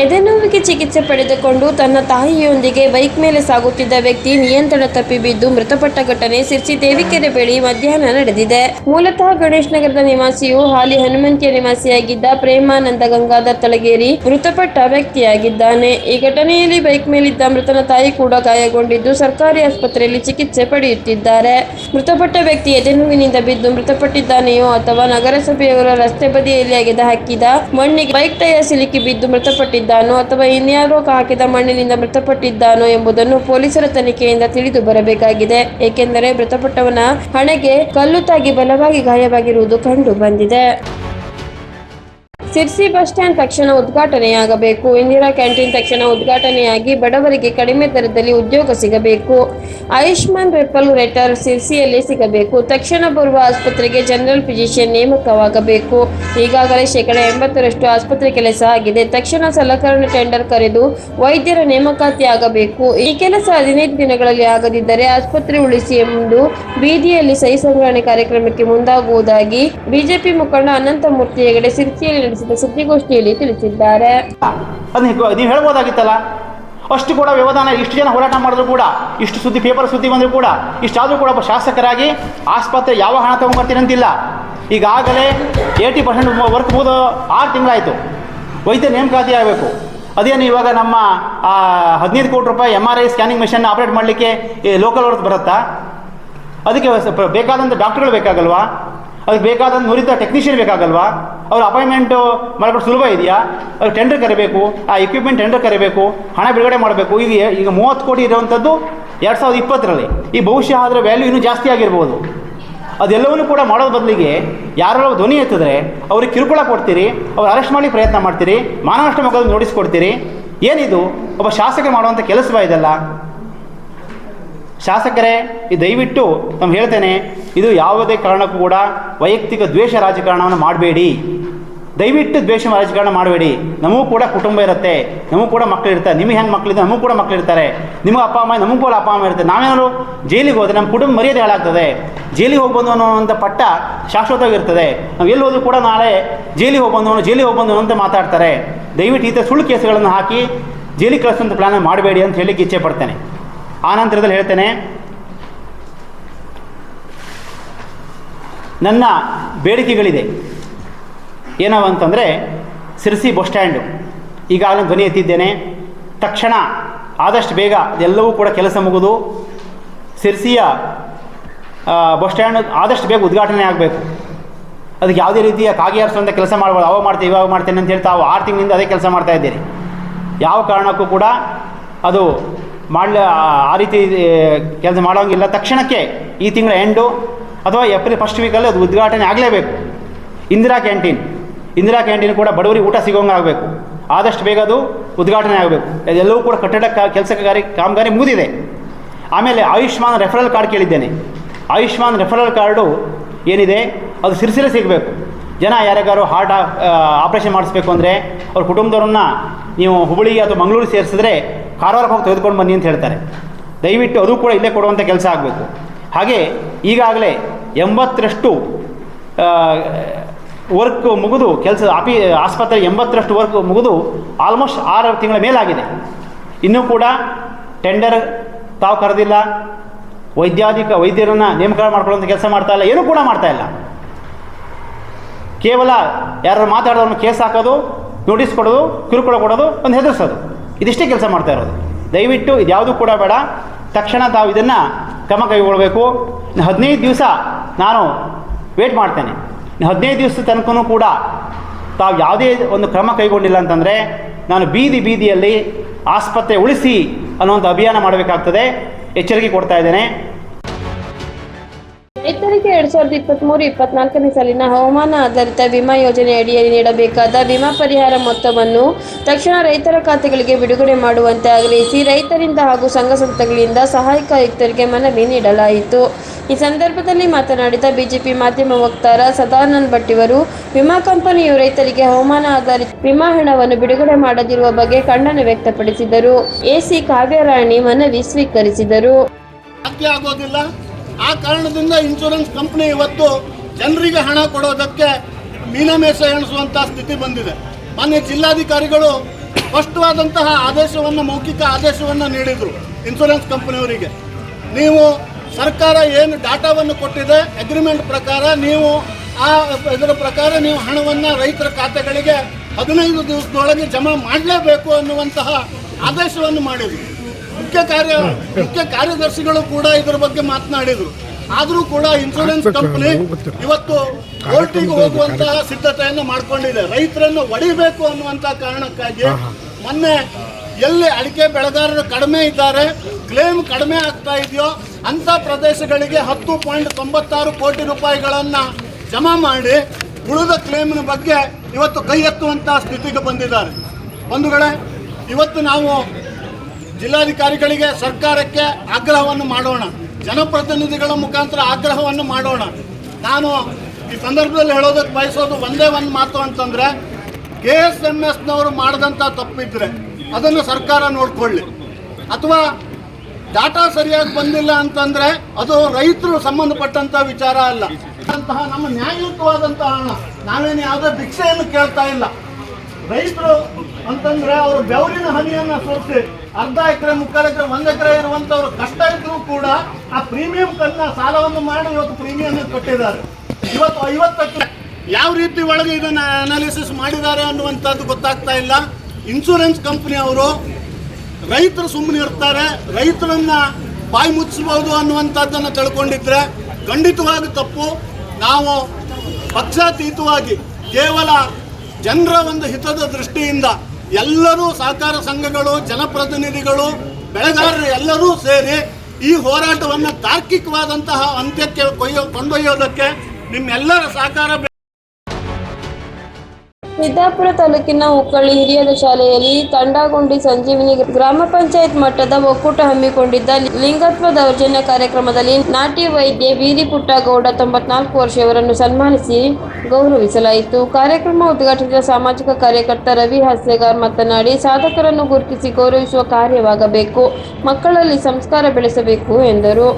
A: ಎದೆನೋವಿಗೆ ಚಿಕಿತ್ಸೆ ಪಡೆದುಕೊಂಡು ತನ್ನ ತಾಯಿಯೊಂದಿಗೆ ಬೈಕ್ ಮೇಲೆ ಸಾಗುತ್ತಿದ್ದ ವ್ಯಕ್ತಿ ನಿಯಂತ್ರಣ ತಪ್ಪಿ ಬಿದ್ದು ಮೃತಪಟ್ಟ ಘಟನೆ ಸಿರ್ಸಿ ದೇವಿಕೆರೆ ಬಳಿ ಮಧ್ಯಾಹ್ನ ನಡೆದಿದೆ. ಮೂಲತಃ ಗಣೇಶ್ ನಗರದ ನಿವಾಸಿಯು ಹಾಲಿ ಹನುಮಂತಿಯ ನಿವಾಸಿಯಾಗಿದ್ದ ಪ್ರೇಮಾನಂದ ಗಂಗಾಧರ್ ತಳಗೇರಿ ಮೃತಪಟ್ಟ ವ್ಯಕ್ತಿಯಾಗಿದ್ದಾನೆ. ಈ ಘಟನೆಯಲ್ಲಿ ಬೈಕ್ ಮೇಲಿದ್ದ ಮೃತನ ತಾಯಿ ಕೂಡ ಗಾಯಗೊಂಡಿದ್ದು ಸರ್ಕಾರಿ ಆಸ್ಪತ್ರೆಯಲ್ಲಿ ಚಿಕಿತ್ಸೆ ಪಡೆಯುತ್ತಿದ್ದಾರೆ. ಮೃತಪಟ್ಟ ವ್ಯಕ್ತಿ ಎದೆನೋವಿನಿಂದ ಬಿದ್ದು ಮೃತಪಟ್ಟಿದ್ದಾನೆಯೋ ಅಥವಾ ನಗರಸಭೆಯವರ ರಸ್ತೆ ಬದಿಯಲ್ಲಿ ಅಗೆದ ಹಾಕಿದ ಮಣ್ಣಿಗೆ ಬೈಕ್ ಟೈರ್ ಸಿಲುಕಿ ಬಿದ್ದು ಮೃತಪಟ್ಟಿದ್ದಾನೋ ಅಥವಾ ಇನ್ಯಾರೋ ಹಾಕಿದ ಮಣ್ಣಿನಿಂದ ಮೃತಪಟ್ಟಿದ್ದಾನೋ ಎಂಬುದನ್ನು ಪೊಲೀಸರ ತನಿಖೆಯಿಂದ ತಿಳಿದು ಬರಬೇಕಾಗಿದೆ. ಏಕೆಂದರೆ ಮೃತಪಟ್ಟವನ ಹಣೆಗೆ ಕಲ್ಲು ತಾಗಿ ಬಲವಾಗಿ ಗಾಯವಾಗಿರುವುದು ಕಂಡು ಬಂದಿದೆ. ಸಿರ್ಸಿ ಬಸ್ ಸ್ಟ್ಯಾಂಡ್ ತಕ್ಷಣ ಉದ್ಘಾಟನೆಯಾಗಬೇಕು. ಇಂದಿರಾ ಕ್ಯಾಂಟೀನ್ ತಕ್ಷಣ ಉದ್ಘಾಟನೆಯಾಗಿ ಬಡವರಿಗೆ ಕಡಿಮೆ ದರದಲ್ಲಿ ಉದ್ಯೋಗ ಸಿಗಬೇಕು. ಆಯುಷ್ಮಾನ್ ರೆಫಲ್ ರೆಟರ್ ಸಿರ್ಸಿಯಲ್ಲಿ ಸಿಗಬೇಕು. ತಕ್ಷಣ ಬರುವ ಆಸ್ಪತ್ರೆಗೆ ಜನರಲ್ ಫಿಸಿಷಿಯನ್ ನೇಮಕವಾಗಬೇಕು. ಈಗಾಗಲೇ ಶೇಕಡ ಎಂಬತ್ತರಷ್ಟು ಆಸ್ಪತ್ರೆ ಕೆಲಸ ಆಗಿದೆ. ತಕ್ಷಣ ಸಲಕರಣೆ ಟೆಂಡರ್ ಕರೆದು ವೈದ್ಯರ ನೇಮಕಾತಿ ಆಗಬೇಕು ಈ ಕೆಲಸ ಹದಿನೈದು ದಿನಗಳಲ್ಲಿ ಆಗದಿದ್ದರೆ ಆಸ್ಪತ್ರೆ ಉಳಿಸಿ ಎಂದು ಬೀದಿಯಲ್ಲಿ ಸಹಿ ಸಂಗ್ರಹಣೆ ಕಾರ್ಯಕ್ರಮಕ್ಕೆ ಮುಂದಾಗುವುದಾಗಿ ಬಿಜೆಪಿ ಮುಖಂಡ ಅನಂತಮೂರ್ತಿ ಹೆಗಡೆ ಸಿರ್ಸಿಯಲ್ಲಿ ನಡೆಸಿದ ಸುದ್ದಿಗೋಷ್ಠಿಯಲ್ಲಿ ತಿಳಿಸಿದ್ದಾರೆ.
D: ನೀವು ಹೇಳ್ಬೋದಾಗಿತ್ತಲ್ಲ? ಅಷ್ಟು ಕೂಡ ವ್ಯವಧಾನ, ಇಷ್ಟು ಜನ ಹೋರಾಟ ಮಾಡಿದ್ರು ಕೂಡ, ಇಷ್ಟು ಸುದ್ದಿ, ಪೇಪರ್ ಸುದ್ದಿ ಬಂದರೂ ಕೂಡ, ಇಷ್ಟಾದರೂ ಕೂಡ ಒಬ್ಬ ಶಾಸಕರಾಗಿ ಆಸ್ಪತ್ರೆ ಯಾವ ಹಣ ತೊಗೊಂಬರ್ತೀನಿ ಅಂತಿಲ್ಲ. ಈಗಾಗಲೇ ಏಯ್ಟಿ ಪರ್ಸೆಂಟ್ ವರ್ಕ್ ಮುಗಿದು ಆರು ತಿಂಗಳಾಯಿತು. ವೈದ್ಯ ನೇಮಕಾತಿ ಆಗಬೇಕು. ಅದೇನು ಇವಾಗ ನಮ್ಮ ಹದಿನೈದು ಕೋಟಿ ರೂಪಾಯಿ M R I scanning machine operate ಮಾಡಲಿಕ್ಕೆ ಲೋಕಲ್ ಅವ್ರದ್ದು ಬರುತ್ತಾ? ಅದಕ್ಕೆ ಬೇಕಾದಂಥ ಡಾಕ್ಟರ್ಗಳು ಬೇಕಾಗಲ್ವಾ? ಅದಕ್ಕೆ ಬೇಕಾದ ನುರಿತ ಟೆಕ್ನಿಷಿಯನ್ ಬೇಕಾಗಲ್ವಾ? ಅವ್ರ ಅಪಾಯಿಂಟ್ಮೆಂಟು ಮಾಡ್ಕೊಂಡು ಸುಲಭ ಇದೆಯಾ? ಅವ್ರು ಟೆಂಡರ್ ಕರಿಬೇಕು, ಆ ಎಕ್ವಿಪ್ಮೆಂಟ್ ಟೆಂಡರ್ ಕರಿಬೇಕು, ಹಣ ಬಿಡುಗಡೆ ಮಾಡಬೇಕು. ಈಗ ಈಗ ಮೂವತ್ತು ಕೋಟಿ ಇರುವಂಥದ್ದು ಎರಡು ಸಾವಿರದ ಇಪ್ಪತ್ತರಲ್ಲಿ. ಈ ಬಹುಶಃ ಅದರ ವ್ಯಾಲ್ಯೂ ಇನ್ನೂ ಜಾಸ್ತಿ ಆಗಿರ್ಬೋದು. ಅದೆಲ್ಲವನ್ನೂ ಕೂಡ ಮಾಡೋದ್ರ ಬದಲಿಗೆ ಯಾರೋ ಧ್ವನಿ ಎತ್ತಿದ್ರೆ ಅವ್ರಿಗೆ ಕಿರುಕುಳ ಕೊಡ್ತೀರಿ, ಅವ್ರು ಅರೆಸ್ಟ್ ಮಾಡಿ ಪ್ರಯತ್ನ ಮಾಡ್ತೀರಿ ಮಾನವಷ್ಟ ಮಕ್ಕಳನ್ನು ನೋಟಿಸ್ ಕೊಡ್ತೀರಿ. ಏನಿದು? ಒಬ್ಬ ಶಾಸಕ ಮಾಡುವಂಥ ಕೆಲಸವ ಇದೆಲ್ಲ. ಶಾಸಕರೇ, ಈ ದಯವಿಟ್ಟು ತಮ್ಮ ಹೇಳ್ತೇನೆ, ಇದು ಯಾವುದೇ ಕಾರಣಕ್ಕೂ ಕೂಡ ವೈಯಕ್ತಿಕ ದ್ವೇಷ ರಾಜಕಾರಣವನ್ನು ಮಾಡಬೇಡಿ. ದಯವಿಟ್ಟು ದ್ವೇಷ ರಾಜಕಾರಣ ಮಾಡಬೇಡಿ. ನಮಗೂ ಕೂಡ ಕುಟುಂಬ ಇರುತ್ತೆ, ನಮಗೂ ಕೂಡ ಮಕ್ಕಳು ಇರ್ತಾರೆ. ನಿಮಗೆ ಹೆಂಗೆ ಮಕ್ಕಳಿದೆ ನಮಗೂ ಕೂಡ ಮಕ್ಕಳು ಇರ್ತಾರೆ. ನಿಮಗೆ ಅಪ್ಪ, ಅಮ್ಮ, ನಮಗೂ ಕೂಡ ಅಪ್ಪ, ಅಮ್ಮ ಇರುತ್ತೆ. ನಾವೇನಾದ್ರು ಜೈಲಿಗೆ ಹೋದರೆ ನಮ್ಮ ಕುಟುಂಬ ಮರ್ಯಾದೆ ಹಾಳಾಗ್ತದೆ. ಜೈಲಿಗೆ ಹೋಗ್ಬಂದು ಅನ್ನೋವಂಥ ಪಟ್ಟ ಶಾಶ್ವತವಾಗಿರ್ತದೆ. ನಾವು ಎಲ್ಲಿ ಹೋದ್ರೂ ಕೂಡ ನಾಳೆ ಜೈಲಿಗೆ ಹೋಗ್ಬಂದವನು ಜೈಲಿಗೆ ಹೋಗ್ಬಂದವನು ಅಂತ ಮಾತಾಡ್ತಾರೆ. ದಯವಿಟ್ಟು ಈ ಥರ ಸುಳ್ಳು ಕೇಸುಗಳನ್ನು ಹಾಕಿ ಜೈಲಿಗೆ ಕಳಿಸೋಂಥ ಪ್ಲಾನ್ ಮಾಡಬೇಡಿ ಅಂತ ಹೇಳಿಕ್ಕೆ ಇಚ್ಛೆ ಪಡ್ತೇನೆ. ಆ ನಂತರದಲ್ಲಿ ಹೇಳ್ತೇನೆ, ನನ್ನ ಬೇಡಿಕೆಗಳಿದೆ. ಏನವ ಅಂತಂದರೆ ಸಿರ್ಸಿ ಬಸ್ ಸ್ಟ್ಯಾಂಡು. ಈಗಾಗಲೇ ಧ್ವನಿ ಎತ್ತಿದ್ದೇನೆ. ತಕ್ಷಣ ಆದಷ್ಟು ಬೇಗ ಎಲ್ಲವೂ ಕೂಡ ಕೆಲಸ ಮುಗಿದು ಸಿರ್ಸಿಯ ಬಸ್ ಸ್ಟ್ಯಾಂಡ್ ಆದಷ್ಟು ಬೇಗ ಉದ್ಘಾಟನೆ ಆಗಬೇಕು. ಅದಕ್ಕೆ ಯಾವುದೇ ರೀತಿಯ ಕಾಗಿ ಹರಿಸುವಂಥ ಕೆಲಸ ಮಾಡಬಾರ್ದು ಅವಾಗ ಮಾಡ್ತೀವಿ, ಇವಾಗ ಮಾಡ್ತೇನೆ ಅಂತ ಹೇಳ್ತಾ ಆರು ತಿಂಗಳಿಂದ ಅದೇ ಕೆಲಸ ಮಾಡ್ತಾ ಇದ್ದೀರಿ. ಯಾವ ಕಾರಣಕ್ಕೂ ಕೂಡ ಅದು ಮಾಡಲ, ಆ ರೀತಿ ಕೆಲಸ ಮಾಡೋಂಗಿಲ್ಲ. ತಕ್ಷಣಕ್ಕೆ ಈ ತಿಂಗಳ ಎಂಡು, ಅಥವಾ ಏಪ್ರಿಲ್ ಫಸ್ಟ್ ವೀಕಲ್ಲಿ ಅದು ಉದ್ಘಾಟನೆ ಆಗಲೇಬೇಕು. ಇಂದಿರಾ ಕ್ಯಾಂಟೀನ್. ಇಂದಿರಾ ಕ್ಯಾಂಟೀನ್ ಕೂಡ ಬಡವರಿಗೆ ಊಟ ಸಿಗೋಂಗೆ ಆಗಬೇಕು. ಆದಷ್ಟು ಬೇಗ ಅದು ಉದ್ಘಾಟನೆ ಆಗಬೇಕು. ಅದೆಲ್ಲವೂ ಕೂಡ ಕಟ್ಟಡ ಕೆಲಸ ಕಾರ್ಯ ಕಾಮಗಾರಿ ಮುಗಿದಿದೆ. ಆಮೇಲೆ ಆಯುಷ್ಮಾನ್ ರೆಫರಲ್ ಕಾರ್ಡ್ ಕೇಳಿದ್ದೇನೆ. ಆಯುಷ್ಮಾನ್ ರೆಫರಲ್ ಕಾರ್ಡು ಏನಿದೆ? ಅದು ಸಿರಿಸಿರೆ ಸಿಗಬೇಕು. ಜನ ಯಾರ್ಯಾರು ಹಾರ್ಟ್ ಆಪ್ರೇಷನ್ ಮಾಡಿಸ್ಬೇಕು ಅಂದರೆ ಅವ್ರ ಕುಟುಂಬದವ್ರನ್ನ ನೀವು ಹುಬ್ಬಳ್ಳಿ ಅಥವಾ ಮಂಗಳೂರು ಸೇರಿಸಿದ್ರೆ ಕಾರವಾರಕ್ಕೆ ಹೋಗಿ ತೆಗೆದುಕೊಂಡು ಬನ್ನಿ ಅಂತ ಹೇಳ್ತಾರೆ. ದಯವಿಟ್ಟು ಅದು ಕೂಡ ಇಲ್ಲೇ ಕೊಡುವಂಥ ಕೆಲಸ ಆಗಬೇಕು. ಹಾಗೆ ಈಗಾಗಲೇ ಎಂಬತ್ತರಷ್ಟು ವರ್ಕ್ ಮುಗಿದು ಕೆಲಸ ಆಪಿ ಆಸ್ಪತ್ರೆ ಎಂಬತ್ತರಷ್ಟು ವರ್ಕ್ ಮುಗಿದು ಆಲ್ಮೋಸ್ಟ್ ಆರು ತಿಂಗಳ ಮೇಲಾಗಿದೆ. ಇನ್ನೂ ಕೂಡ ಟೆಂಡರ್ ತಾವು ಕರೆದಿಲ್ಲ, ವೈದ್ಯಾಧಿಕ ವೈದ್ಯರನ್ನು ನೇಮಕ ಮಾಡ್ಕೊಳ್ಳೋಂಥ ಕೆಲಸ ಮಾಡ್ತಾ ಇಲ್ಲ, ಏನೂ ಕೂಡ ಮಾಡ್ತಾ ಇಲ್ಲ. ಕೇವಲ ಯಾರು ಮಾತಾಡೋದನ್ನು ಕೇಸ್ ಹಾಕೋದು, ನೋಟಿಸ್ ಕೊಡೋದು, ಕಿರುಕುಳ ಕೊಡೋದು, ಒಂದು ಹೆದರ್ಸೋದು. ಇದಿಷ್ಟೇ ಕೆಲಸ ಮಾಡ್ತಾ ಇರೋದು. ದಯವಿಟ್ಟು ಇದ್ಯಾವುದು ಕೂಡ ಬೇಡ. ತಕ್ಷಣ ತಾವು ಇದನ್ನು ಕ್ರಮ ಕೈಗೊಳ್ಳಬೇಕು. ಹದಿನೈದು ದಿವಸ ನಾನು ವೇಟ್ ಮಾಡ್ತೇನೆ. ಹದಿನೈದು ದಿವಸದ ತನಕನೂ ಕೂಡ ತಾವು ಯಾವುದೇ ಒಂದು ಕ್ರಮ ಕೈಗೊಂಡಿಲ್ಲ ಅಂತಂದರೆ ನಾನು ಬೀದಿ ಬೀದಿಯಲ್ಲಿ ಆಸ್ಪತ್ರೆ ಉಳಿಸಿ ಅನ್ನುವಂಥ ಅಭಿಯಾನ ಮಾಡಬೇಕಾಗ್ತದೆ. ಎಚ್ಚರಿಕೆ ಕೊಡ್ತಾ ಇದ್ದೇನೆ.
A: ರೈತರಿಗೆ ಎರಡ್ ಸಾವಿರದ ಇಪ್ಪತ್ಮೂರು, ಇಪ್ಪತ್ನಾಲ್ಕನೇ ಸಾಲಿನ ಹವಾಮಾನ ಆಧಾರಿತ ವಿಮಾ ಯೋಜನೆ ಅಡಿಯಲ್ಲಿ ನೀಡಬೇಕಾದ ವಿಮಾ ಪರಿಹಾರ ಮೊತ್ತವನ್ನು ತಕ್ಷಣ ರೈತರ ಖಾತೆಗಳಿಗೆ ಬಿಡುಗಡೆ ಮಾಡುವಂತೆ ಆಗ್ರಹಿಸಿ ರೈತರಿಂದ ಹಾಗೂ ಸಂಘ ಸಂಸ್ಥೆಗಳಿಂದ ಸಹಾಯಕ ಆಯುಕ್ತರಿಗೆ ಮನವಿ ನೀಡಲಾಯಿತು. ಈ ಸಂದರ್ಭದಲ್ಲಿ ಮಾತನಾಡಿದ ಬಿಜೆಪಿ ಮಾಧ್ಯಮ ವಕ್ತಾರ ಸದಾನಂದ್ ಭಟ್ಟಿವರು ವಿಮಾ ಕಂಪನಿಯು ರೈತರಿಗೆ ಹವಾಮಾನ ಆಧಾರಿತ ವಿಮಾ ಹಣವನ್ನು ಬಿಡುಗಡೆ ಮಾಡದಿರುವ ಬಗ್ಗೆ ಖಂಡನೆ ವ್ಯಕ್ತಪಡಿಸಿದರು. ಎಸಿ ಕಾವ್ಯರಾಣಿ ಮನವಿ ಸ್ವೀಕರಿಸಿದರು.
E: ಆಗೋದಿಲ್ಲ. ಆ ಕಾರಣದಿಂದ ಇನ್ಶೂರೆನ್ಸ್ ಕಂಪ್ನಿ ಇವತ್ತು ಜನರಿಗೆ ಹಣ ಕೊಡೋದಕ್ಕೆ ಮೀನಮೇಷ ಎಣಿಸುವಂತಹ ಸ್ಥಿತಿ ಬಂದಿದೆ. ಮಾನ್ಯ ಜಿಲ್ಲಾಧಿಕಾರಿಗಳು ಸ್ಪಷ್ಟವಾದಂತಹ ಆದೇಶವನ್ನು, ಮೌಖಿಕ ಆದೇಶವನ್ನು ನೀಡಿದರು ಇನ್ಶೂರೆನ್ಸ್ ಕಂಪ್ನಿಯವರಿಗೆ. ನೀವು ಸರ್ಕಾರ ಏನು ಡಾಟಾವನ್ನು ಕೊಟ್ಟಿದೆ, ಅಗ್ರಿಮೆಂಟ್ ಪ್ರಕಾರ ನೀವು ಆ ಇದರ ಪ್ರಕಾರ ನೀವು ಹಣವನ್ನು ರೈತರ ಖಾತೆಗಳಿಗೆ ಹದಿನೈದು ದಿವಸದೊಳಗೆ ಜಮಾ ಮಾಡಲೇಬೇಕು ಅನ್ನುವಂತಹ ಆದೇಶವನ್ನು ಮಾಡಿದರು. ಮುಖ್ಯ ಕಾರ್ಯ ಮುಖ್ಯ ಕಾರ್ಯದರ್ಶಿಗಳು ಕೂಡ ಇದರ ಬಗ್ಗೆ ಮಾತನಾಡಿದರು. ಆದರೂ ಕೂಡ ಇನ್ಶೂರೆನ್ಸ್ ಕಂಪನಿ ಇವತ್ತು ಕೋರ್ಟಿಗೆ ಹೋಗುವಂತಹ ಸಿದ್ಧತೆಯನ್ನು ಮಾಡಿಕೊಂಡಿದೆ. ರೈತರನ್ನು ಒಡಿಬೇಕು ಅನ್ನುವಂತಹ ಕಾರಣಕ್ಕಾಗಿ ಮೊನ್ನೆ ಎಲ್ಲಿ ಅಡಿಕೆ ಬೆಳೆಗಾರರು ಕಡಿಮೆ ಇದ್ದಾರೆ ಕ್ಲೇಮ್ ಕಡಿಮೆ ಆಗ್ತಾ ಇದೆಯೋ ಅಂತ ಪ್ರದೇಶಗಳಿಗೆ ಹತ್ತು ಪಾಯಿಂಟ್ ತೊಂಬತ್ತಾರು ಕೋಟಿ ರೂಪಾಯಿಗಳನ್ನು ಜಮಾ ಮಾಡಿ ಉಳಿದ ಕ್ಲೇಮಿನ ಬಗ್ಗೆ ಇವತ್ತು ಕೈ ಎತ್ತುವಂತಹ ಸ್ಥಿತಿಗೆ ಬಂದಿದ್ದಾರೆ. ಬಂಧುಗಳೇ ಇವತ್ತು ನಾವು ಜಿಲ್ಲಾಧಿಕಾರಿಗಳಿಗೆ ಸರ್ಕಾರಕ್ಕೆ ಆಗ್ರಹವನ್ನು ಮಾಡೋಣ. ಜನಪ್ರತಿನಿಧಿಗಳ ಮುಖಾಂತರ ಆಗ್ರಹವನ್ನು ಮಾಡೋಣ. ನಾನು ಈ ಸಂದರ್ಭದಲ್ಲಿ ಹೇಳೋದಕ್ಕೆ ಬಯಸೋದು ಒಂದೇ ಒಂದು ಮಾತು ಅಂತಂದ್ರೆ, ಕೆ ಎಸ್ ಎಂ ಎಸ್ನವರು ಮಾಡಿದಂಥ ತಪ್ಪಿದ್ರೆ ಅದನ್ನು ಸರ್ಕಾರ ನೋಡಿಕೊಳ್ಳಿ. ಅಥವಾ ಡಾಟಾ ಸರಿಯಾಗಿ ಬಂದಿಲ್ಲ ಅಂತಂದ್ರೆ ಅದು ರೈತರು ಸಂಬಂಧಪಟ್ಟಂಥ ವಿಚಾರ ಅಲ್ಲ. ಅಂತಹ ನಮ್ಮ ನ್ಯಾಯಯುತವಾದಂತಹ ಹಣ, ನಾವೇನು ಯಾವುದೇ ಭಿಕ್ಷೆಯನ್ನು ಕೇಳ್ತಾ ಇಲ್ಲ. ರೈತರು ಅಂತಂದ್ರೆ ಅವರು ಬೆವರಿನ ಹನಿಯನ್ನ ಸೋಸಿ ಅರ್ಧ ಎಕರೆ, ಮುಕ್ಕಾಲು ಎಕರೆ, ಒಂದ್ ಎಕರೆ ಇರುವಂತವ್ರು ಕಷ್ಟ ಇದ್ರು ಕೂಡ ಆ ಪ್ರೀಮಿಯಂ ಕನ್ನ ಸಾಲವನ್ನು ಮಾಡಿ ಇವತ್ತು ಪ್ರೀಮಿಯಂ ಕಟ್ಟಿದ್ದಾರೆ. ಇವತ್ತು ಐವತ್ತಕ್ಕೆ ಯಾವ ರೀತಿ ಒಳಗೆ ಇದನ್ನ ಅನಾಲಿಸಿಸ್ ಮಾಡಿದ್ದಾರೆ ಅನ್ನುವಂಥದ್ದು ಗೊತ್ತಾಗ್ತಾ ಇಲ್ಲ. ಇನ್ಶೂರೆನ್ಸ್ ಕಂಪನಿ ಅವರು ರೈತರು ಸುಮ್ಮನೆ ಇರ್ತಾರೆ, ರೈತರನ್ನ ಬಾಯಿ ಮುಚ್ಚಿಸ್ಬೋದು ಅನ್ನುವಂಥದ್ದನ್ನು ತಿಳ್ಕೊಂಡಿದ್ರೆ ಖಂಡಿತವಾಗಿ ತಪ್ಪು. ನಾವು ಪಕ್ಷಾತೀತವಾಗಿ ಕೇವಲ ಜನರ ಒಂದು ಹಿತದ ದೃಷ್ಟಿಯಿಂದ ಎಲ್ಲರೂ ಸಹಕಾರ ಸಂಘಗಳು, ಜನಪ್ರತಿನಿಧಿಗಳು, ಬೆಳೆಗಾರರು ಎಲ್ಲರೂ ಸೇರಿ ಈ ಹೋರಾಟವನ್ನು ತಾರ್ಕಿಕವಾದಂತಹ ಅಂತ್ಯಕ್ಕೆ ಕೊಯ್ಯೋ ಕೊಂಡೊಯ್ಯೋದಕ್ಕೆ ನಿಮ್ಮೆಲ್ಲರ ಸಹಕಾರ.
A: ಸಿದ್ದಾಪುರ ತಾಲೂಕಿನ ಹುಕ್ಕಳ್ಳಿ ಹಿರಿಯರ ಶಾಲೆಯಲ್ಲಿ ತಂಡಾಗುಂಡಿ ಸಂಜೀವಿನಿ ಗ್ರಾಮ ಪಂಚಾಯತ್ ಮಟ್ಟದ ಒಕ್ಕೂಟ ಹಮ್ಮಿಕೊಂಡಿದ್ದ ಲಿಂಗತ್ವ ದೌರ್ಜನ್ಯ ಕಾರ್ಯಕ್ರಮದಲ್ಲಿ ನಾಟಿ ವೈದ್ಯೆ ವೀರಿ ಪುಟ್ಟಗೌಡ ತೊಂಬತ್ನಾಲ್ಕು ವರ್ಷವರನ್ನು ಸನ್ಮಾನಿಸಿ ಗೌರವಿಸಲಾಯಿತು. ಕಾರ್ಯಕ್ರಮ ಉದ್ಘಾಟಿಸಿದ ಸಾಮಾಜಿಕ ಕಾರ್ಯಕರ್ತ ರವಿ ಹಾಸ್ಯಗಾರ್ ಮಾತನಾಡಿ, ಸಾಧಕರನ್ನು ಗುರುತಿಸಿ ಗೌರವಿಸುವ ಕಾರ್ಯವಾಗಬೇಕು. ಮಕ್ಕಳಲ್ಲಿ ಸಂಸ್ಕಾರ ಬೆಳೆಸಬೇಕು ಎಂದರು.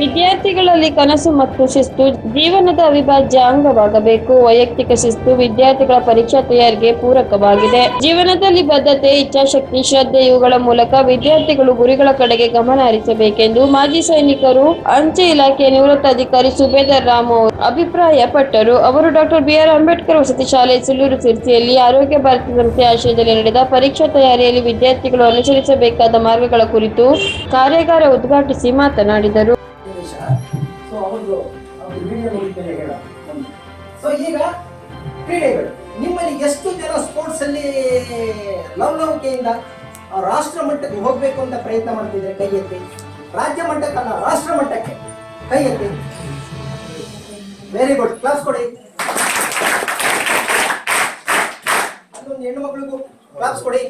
A: ವಿದ್ಯಾರ್ಥಿಗಳಲ್ಲಿ ಕನಸು ಮತ್ತು ಶಿಸ್ತು ಜೀವನದ ಅವಿಭಾಜ್ಯ ಅಂಗವಾಗಬೇಕು. ವೈಯಕ್ತಿಕ ಶಿಸ್ತು ವಿದ್ಯಾರ್ಥಿಗಳ ಪರೀಕ್ಷಾ ತಯಾರಿಗೆ ಪೂರಕವಾಗಿದೆ. ಜೀವನದಲ್ಲಿ ಬದ್ಧತೆ, ಇಚ್ಛಾಶಕ್ತಿ, ಶ್ರದ್ಧೆ ಇವುಗಳ ಮೂಲಕ ವಿದ್ಯಾರ್ಥಿಗಳು ಗುರಿಗಳ ಕಡೆಗೆ ಗಮನ ಹರಿಸಬೇಕೆಂದು ಮಾಜಿ ಸೈನಿಕರು ಅಂಚೆ ಇಲಾಖೆಯ ನಿವೃತ್ತ ಅಧಿಕಾರಿ ಸುಬೇದರ್ ರಾಮು ಅವರು ಅಭಿಪ್ರಾಯಪಟ್ಟರು. ಅವರು ಡಾಕ್ಟರ್ ಬಿಆರ್ ಅಂಬೇಡ್ಕರ್ ವಸತಿ ಶಾಲೆ ಸುಳ್ಳೂರು ಸಿರ್ಸಿಯಲ್ಲಿ ಆರೋಗ್ಯ ಭಾರತ ಸಂಸ್ಥೆ ಆಶ್ರಯದಲ್ಲಿ ನಡೆದ ಪರೀಕ್ಷಾ ತಯಾರಿಯಲ್ಲಿ ವಿದ್ಯಾರ್ಥಿಗಳು ಅನುಸರಿಸಬೇಕಾದ ಮಾರ್ಗಗಳ ಕುರಿತು ಕಾರ್ಯಾಗಾರ ಉದ್ಘಾಟಿಸಿ ಮಾತನಾಡಿದರು.
F: ಸೊ ಈಗ ಕ್ರೀಡೆಗಳು. ನಿಮ್ಮಲ್ಲಿ ಎಷ್ಟು ಜನ ಸ್ಪೋರ್ಟ್ಸ್ ಅಲ್ಲಿ ಲವಲವಿಕೆಯಿಂದ ರಾಷ್ಟ್ರ ಮಟ್ಟಕ್ಕೆ ಹೋಗ್ಬೇಕು ಅಂತ ಪ್ರಯತ್ನ ಮಾಡ್ತಿದ್ರೆ ಕೈ ಎತ್ತಿ. ರಾಜ್ಯ ಮಟ್ಟಕ್ಕಲ್ಲ ರಾಷ್ಟ್ರ ಮಟ್ಟಕ್ಕೆ ಕೈ ಎತ್ತಿ. ವೆರಿ ಗುಡ್ ಕ್ಲಾಸ್ ಕೊಡಿ. ಅದೊಂದು ಹೆಣ್ಣು ಮಗಳಿಗೂ ಕ್ಲಾಸ್ ಕೊಡಿ.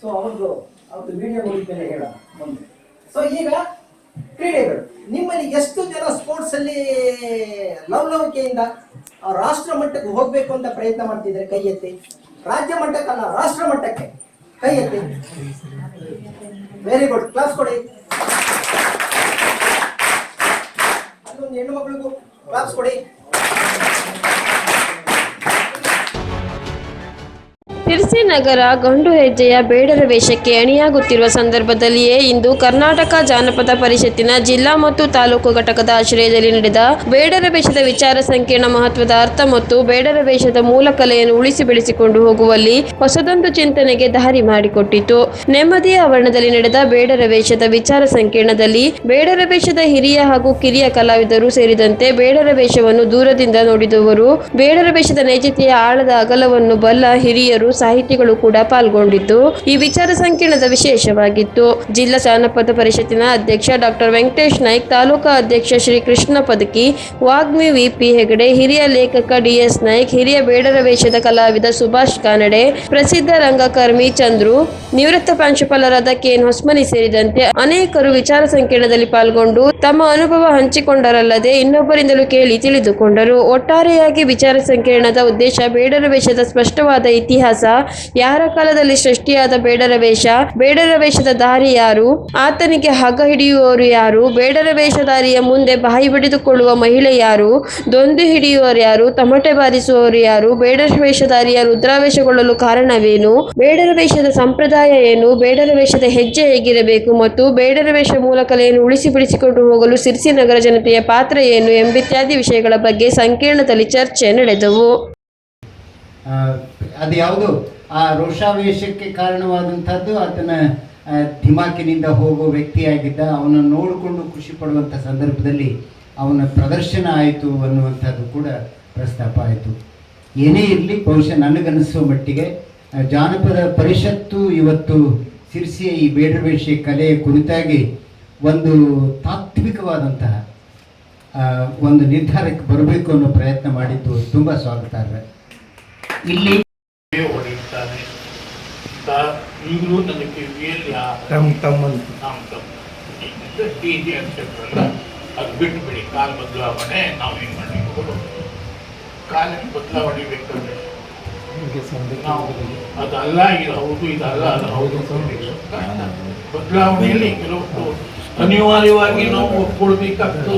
F: ಸೊ ಅವ್ರದ್ದು ಅವ್ರದ್ದು ವಿಡಿಯೋ ಹೇಳ ಮುಂದೆ ಸೊ ಈಗ ಕ್ರೀಡೆಗಳು. ನಿಮ್ಮಲ್ಲಿ ಎಷ್ಟು ಜನ ಸ್ಪೋರ್ಟ್ಸ್ ಅಲ್ಲಿ ಲವಲವಿಕೆಯಿಂದ ರಾಷ್ಟ್ರ ಮಟ್ಟಕ್ಕೆ ಹೋಗ್ಬೇಕು ಅಂತ ಪ್ರಯತ್ನ ಮಾಡ್ತಿದ್ರೆ ಕೈ ಎತ್ತಿ. ರಾಜ್ಯ ಮಟ್ಟಕ್ಕಲ್ಲ ರಾಷ್ಟ್ರ ಮಟ್ಟಕ್ಕೆ. ಕೈ ಎತ್ತಿ. ವೆರಿ ಗುಡ್ ಕ್ಲಾಸ್ ಕೊಡಿ. ಅದೊಂದು ಹೆಣ್ಣು ಮಗಳಿಗೂ ಕ್ಲಾಸ್ ಕೊಡಿ.
A: ನಗರ ಗಂಡು ಹೆಜ್ಜೆಯ ಬೇಡರ ವೇಷಕ್ಕೆ ಅಣಿಯಾಗುತ್ತಿರುವ ಸಂದರ್ಭದಲ್ಲಿಯೇ ಇಂದು ಕರ್ನಾಟಕ ಜಾನಪದ ಪರಿಷತ್ತಿನ ಜಿಲ್ಲಾ ಮತ್ತು ತಾಲೂಕು ಘಟಕದ ಆಶ್ರಯದಲ್ಲಿ ನಡೆದ ಬೇಡರ ವೇಷದ ವಿಚಾರ ಸಂಕಿರಣ ಮಹತ್ವದ ಅರ್ಥ ಮತ್ತು ಬೇಡರ ವೇಷದ ಮೂಲ ಕಲೆಯನ್ನು ಉಳಿಸಿ ಬೆಳೆಸಿಕೊಂಡು ಹೋಗುವಲ್ಲಿ ಹೊಸದೊಂದು ಚಿಂತನೆಗೆ ದಾರಿ ಮಾಡಿಕೊಟ್ಟಿತು. ನೆಮ್ಮದಿಯ ಆವರಣದಲ್ಲಿ ನಡೆದ ಬೇಡರ ವೇಷದ ವಿಚಾರ ಸಂಕಿರಣದಲ್ಲಿ ಬೇಡರ ವೇಷದ ಹಿರಿಯ ಹಾಗೂ ಕಿರಿಯ ಕಲಾವಿದರು ಸೇರಿದಂತೆ ಬೇಡರ ವೇಷವನ್ನು ದೂರದಿಂದ ನೋಡಿದವರು, ಬೇಡರ ವೇಷದ ನೈಜತೆಯ ಆಳದ ಅಗಲವನ್ನು ಬಲ್ಲ ಹಿರಿಯರು ಸಾಹಿತಿಗಳು ಕೂಡ ಪಾಲ್ಗೊಂಡಿದ್ದು. ಈ ವಿಚಾರ ಸಂಕಿರಣದ ವಿಶೇಷವಾಗಿತ್ತು. ಜಿಲ್ಲಾ ಜಾನಪದ ಪರಿಷತ್ತಿನ ಅಧ್ಯಕ್ಷ ಡಾಕ್ಟರ್ ವೆಂಕಟೇಶ್ ನಾಯ್ಕ್, ತಾಲೂಕಾ ಅಧ್ಯಕ್ಷ ಶ್ರೀ ಕೃಷ್ಣ ಪದಕಿ, ವಾಗ್ಮಿ ವಿಪಿ ಹೆಗಡೆ, ಹಿರಿಯ ಲೇಖಕ ಡಿಎಸ್ ನಾಯ್ಕ್, ಹಿರಿಯ ಬೇಡರ ವೇಷದ ಕಲಾವಿದ ಸುಭಾಷ್ ಕಾನಡೆ, ಪ್ರಸಿದ್ಧ ರಂಗಕರ್ಮಿ ಚಂದ್ರು, ನಿವೃತ್ತ ಪ್ರಾಂಶುಪಾಲರಾದ ಕೆಎನ್ ಹೊಸ್ಮನಿ ಸೇರಿದಂತೆ ಅನೇಕರು ವಿಚಾರ ಸಂಕಿರಣದಲ್ಲಿ ಪಾಲ್ಗೊಂಡು ತಮ್ಮ ಅನುಭವ ಹಂಚಿಕೊಂಡರಲ್ಲದೆ ಇನ್ನೊಬ್ಬರಿಂದಲೂ ಕೇಳಿ ತಿಳಿದುಕೊಂಡರು. ಒಟ್ಟಾರೆಯಾಗಿ ವಿಚಾರ ಸಂಕಿರಣದ ಉದ್ದೇಶ ಬೇಡರ ವೇಷದ ಸ್ಪಷ್ಟವಾದ ಇತಿಹಾಸ ಯಾರ ಕಾಲದಲ್ಲಿ ಸೃಷ್ಟಿಯಾದ ಬೇಡರ ವೇಷ? ಬೇಡರ ವೇಷದ ದಾರಿ ಯಾರು? ಆತನಿಗೆ ಹಗ್ಗ ಹಿಡಿಯುವವರು ಯಾರು? ಬೇಡರ ವೇಷಧಾರಿಯ ಮುಂದೆ ಬಾಯಿ ಬಿಡಿದುಕೊಳ್ಳುವ ಮಹಿಳೆ ಯಾರು? ದೊಂದು ಹಿಡಿಯುವವರು ಯಾರು? ತಮಟೆ ಬಾರಿಸುವವರು ಯಾರು? ಬೇಡರ ವೇಷಧಾರಿಯ ರುದ್ರಾವೇಶಗೊಳ್ಳಲು ಕಾರಣವೇನು? ಬೇಡರ ವೇಷದ ಸಂಪ್ರದಾಯ ಏನು? ಬೇಡರ ವೇಷದ ಹೆಜ್ಜೆ ಹೇಗಿರಬೇಕು ಮತ್ತು ಬೇಡರ ವೇಷ ಮೂಲ ಕಲೆಯನ್ನು ಉಳಿಸಿ ಬಿಡಿಸಿಕೊಂಡು ಹೋಗಲು ಸಿರ್ಸಿ ನಗರ ಜನತೆಯ ಪಾತ್ರ ಏನು ಎಂಬಿತ್ಯಾದಿ ವಿಷಯಗಳ ಬಗ್ಗೆ ಸಂಕೀರ್ಣದಲ್ಲಿ ಚರ್ಚೆ ನಡೆದವು.
G: ಅದು ಯಾವುದು? ಆ ರೋಷಾವೇಶಕ್ಕೆ ಕಾರಣವಾದಂಥದ್ದು ಆತನ ಧಿಮಾಕಿನಿಂದ ಹೋಗೋ ವ್ಯಕ್ತಿಯಾಗಿದ್ದ ಅವನ ನೋಡಿಕೊಂಡು ಖುಷಿ ಪಡುವಂಥ ಸಂದರ್ಭದಲ್ಲಿ ಅವನ ಪ್ರದರ್ಶನ ಆಯಿತು ಅನ್ನುವಂಥದ್ದು ಕೂಡ ಪ್ರಸ್ತಾಪ ಆಯಿತು. ಏನೇ ಇರಲಿ, ಬಹುಶಃ ನನಗನ್ನಿಸುವ ಮಟ್ಟಿಗೆ ಜಾನಪದ ಪರಿಷತ್ತು ಇವತ್ತು ಸಿರ್ಸಿಯ ಈ ಬೇಡವೇಷಿ ಕಲೆಯ ಕುರಿತಾಗಿ ಒಂದು ತಾತ್ವಿಕವಾದಂತಹ ಒಂದು ನಿರ್ಧಾರಕ್ಕೆ ಬರಬೇಕು ಅನ್ನೋ ಪ್ರಯತ್ನ ಮಾಡಿದ್ದು, ತುಂಬ ಸ್ವಾಗತಾರ್ಹ ಇಲ್ಲಿ
H: ಹೊಡೆಯುತ್ತಾನೆ ತ- ಈಗಲೂ ನನ್ನ ಕಿವಿಯಲ್ಲಿ ಆ
I: ತಮ್ಮ ತಮ್ಮನ್
H: ನಮ್ಮ ತಮ್ಮ ಟಿ ಜಿ ಅಂತ ಹೇಳ್ತಾರಲ್ಲ, ಅದು ಬಿಟ್ಟು ಬಿಡಿ ಕಾಲ ಬದಲಾವಣೆ ನಾವು ಏನು ಮಾಡಬೇಕು? ಕಾಲಕ್ಕೆ ಬದಲಾವಣೆ ಬೇಕಂದ್ರೆ. ನಾವು ಅದಲ್ಲ ಇದು ಹೌದು ಇದಲ್ಲ ಅದು ಹೌದು ಬದಲಾವಣೆಯಲ್ಲಿ ಕೆಲವೊಂದು ಅನಿವಾರ್ಯವಾಗಿ ನಾವು ಒಪ್ಕೊಳ್ಬೇಕಾಗ್ತದೆ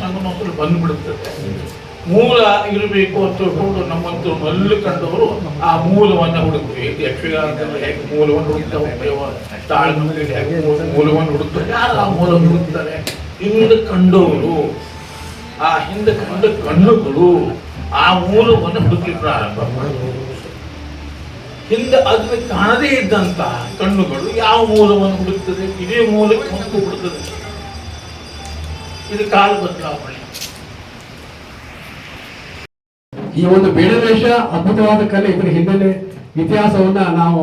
H: ಸಂಗಮದಲ್ಲಿ ಬಂದ್ಬಿಡುತ್ತದೆ ಮೂಲ ಇರಬೇಕು ಅಂತ ಹೇಳ್ಕೊಂಡು ನಮ್ಮಂತೂ ಮಲ್ಲು ಕಂಡವರು ಆ ಮೂಲವನ್ನು ಹುಡುಕ್ತೀವಿ ಯಕ್ಷಗಾನದಲ್ಲಿ ಹೇಗೆ ಮೂಲವನ್ನು ಮೂಲವನ್ನು ಹುಡುಕ್ತಾರೆ? ಯಾರು ಆ ಮೂಲವನ್ನು ಹುಡುಕ್ತಾರೆ? ಹಿಂದೆ ಕಂಡವರು. ಆ ಹಿಂದೆ ಕಂಡ ಕಣ್ಣುಗಳು ಆ ಮೂಲವನ್ನು ಹುಡುಕಿ ಪ್ರಾರಂಭ ಮಾಡಿದ್ರು. ಹಿಂದೆ ಅದು ಕಾಣದೇ ಇದ್ದಂತಹ ಕಣ್ಣುಗಳು ಯಾವ ಮೂಲವನ್ನು ಹುಡುಕ್ತದೆ? ಇದೇ ಮೂಲಕ್ಕೆ ಹೊಂದು ಬಿಡುತ್ತದೆ ಇದು ಕಾಲು ಬದಲಾವಣೆ
I: ಈ ಒಂದು ಬೇಡವೇಷ ಅದ್ಭುತವಾದ ಕಲೆ ಇದರ ಹಿನ್ನೆಲೆ ಇತಿಹಾಸವನ್ನ ನಾವು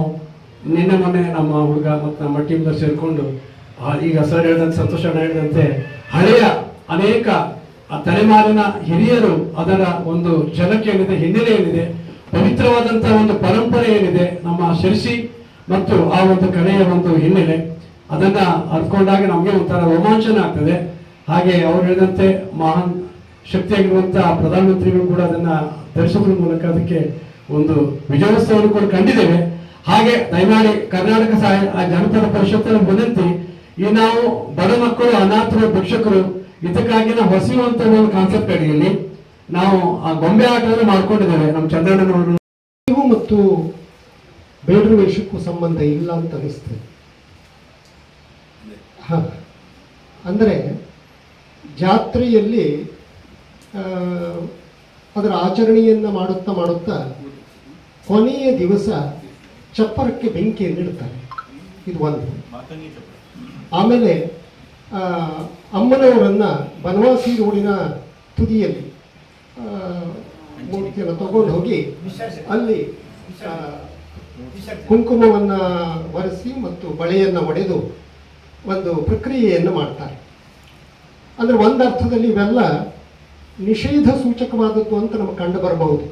I: ನಿನ್ನೆ ಮೊನ್ನೆ ನಮ್ಮ ಹುಡುಗ ಮತ್ತು ನಮ್ಮ ಟೀಮ್ ಸೇರಿಕೊಂಡು ಈಗ ಸರ್ ಹೇಳಿದಂತೆ, ಸಂತೋಷ ಹೇಳಿದಂತೆ, ಹಳೆಯ ಅನೇಕ ತಲೆಮಾರಿನ ಹಿರಿಯರು ಅದರ ಒಂದು ಝಲಕ್ ಏನಿದೆ, ಹಿನ್ನೆಲೆ ಏನಿದೆ ಪವಿತ್ರವಾದಂತಹ ಒಂದು ಪರಂಪರೆ ಏನಿದೆ, ನಮ್ಮ ಶಿರ್ಸಿ ಮತ್ತು ಆ ಒಂದು ಕಲೆಯ ಒಂದು ಹಿನ್ನೆಲೆ, ಅದನ್ನ ಅರ್ಕೊಂಡಾಗ ನಮಗೆ ಒಂಥರ ರೋಮಾಂಚನ ಆಗ್ತದೆ. ಹಾಗೆ ಅವ್ರು ಹೇಳಿದಂತೆ ಮಹಾನ್ ಶಕ್ತಿಯಾಗಿರುವಂತಹ ಪ್ರಧಾನಮಂತ್ರಿಗಳು ಕೂಡ ಅದನ್ನ ಧರಿಸೋದ್ರ ಮೂಲಕ ಅದಕ್ಕೆ ಒಂದು ವಿಜಯೋತ್ಸವವನ್ನು ಕೂಡ ಕಂಡಿದ್ದೇವೆ. ಹಾಗೆ ದಯಮಾಡಿ ಕರ್ನಾಟಕ ಸಹಾಯ ಜನಪದ ಪರಿಷತ್ತಿನ ವಿನಂತಿ ಈ ನಾವು ಬಡ ಮಕ್ಕಳು, ಅನಾಥರು, ಭಿಕ್ಷಕರು ಇದಕ್ಕಾಗಿ ನಾವು ಒಂದು ಕಾನ್ಸೆಪ್ಟ್ ಅಡಿಯಲ್ಲಿ ನಾವು ಆ ಗೊಂಬೆ ಆಟವನ್ನು ಮಾಡ್ಕೊಂಡಿದ್ದೇವೆ. ನಮ್ಮ ಚಂದ್ರಣ್ಣನವರು.
J: ನೀವು ಮತ್ತು ಬೇಡರು ವೇಷಕ್ಕೂ ಸಂಬಂಧ ಇಲ್ಲ ಅಂತ ಅನಿಸ್ತದೆ. ಹ. ಅಂದರೆ ಜಾತ್ರೆಯಲ್ಲಿ ಅದರ ಆಚರಣೆಯನ್ನು ಮಾಡುತ್ತಾ ಮಾಡುತ್ತಾ ಕೊನೆಯ ದಿವಸ ಚಪ್ಪರಕ್ಕೆ ಬೆಂಕಿಯನ್ನು ಇಡ್ತಾರೆ ಇದು ಒಂದು. ಆಮೇಲೆ ಅಮ್ಮನವರನ್ನು ಬನವಾಸಿ ರೋಡಿನ ತುದಿಯಲ್ಲಿ ಮೂರ್ತಿಯನ್ನು ತಗೊಂಡು ಹೋಗಿ ಅಲ್ಲಿ ಕುಂಕುಮವನ್ನು ಕುಂಕುಮವನ್ನ ಒರೆಸಿ ಮತ್ತು ಬಳೆಯನ್ನು ಒಡೆದು ಒಂದು ಪ್ರಕ್ರಿಯೆಯನ್ನು ಮಾಡ್ತಾರೆ. ಅಂದರೆ ಒಂದು ಅರ್ಥದಲ್ಲಿ ಇವೆಲ್ಲ ನಿಷೇಧ ಸೂಚಕವಾದದ್ದು ಅಂತ ನಮಗೆ ಕಂಡು ಬರಬಹುದು.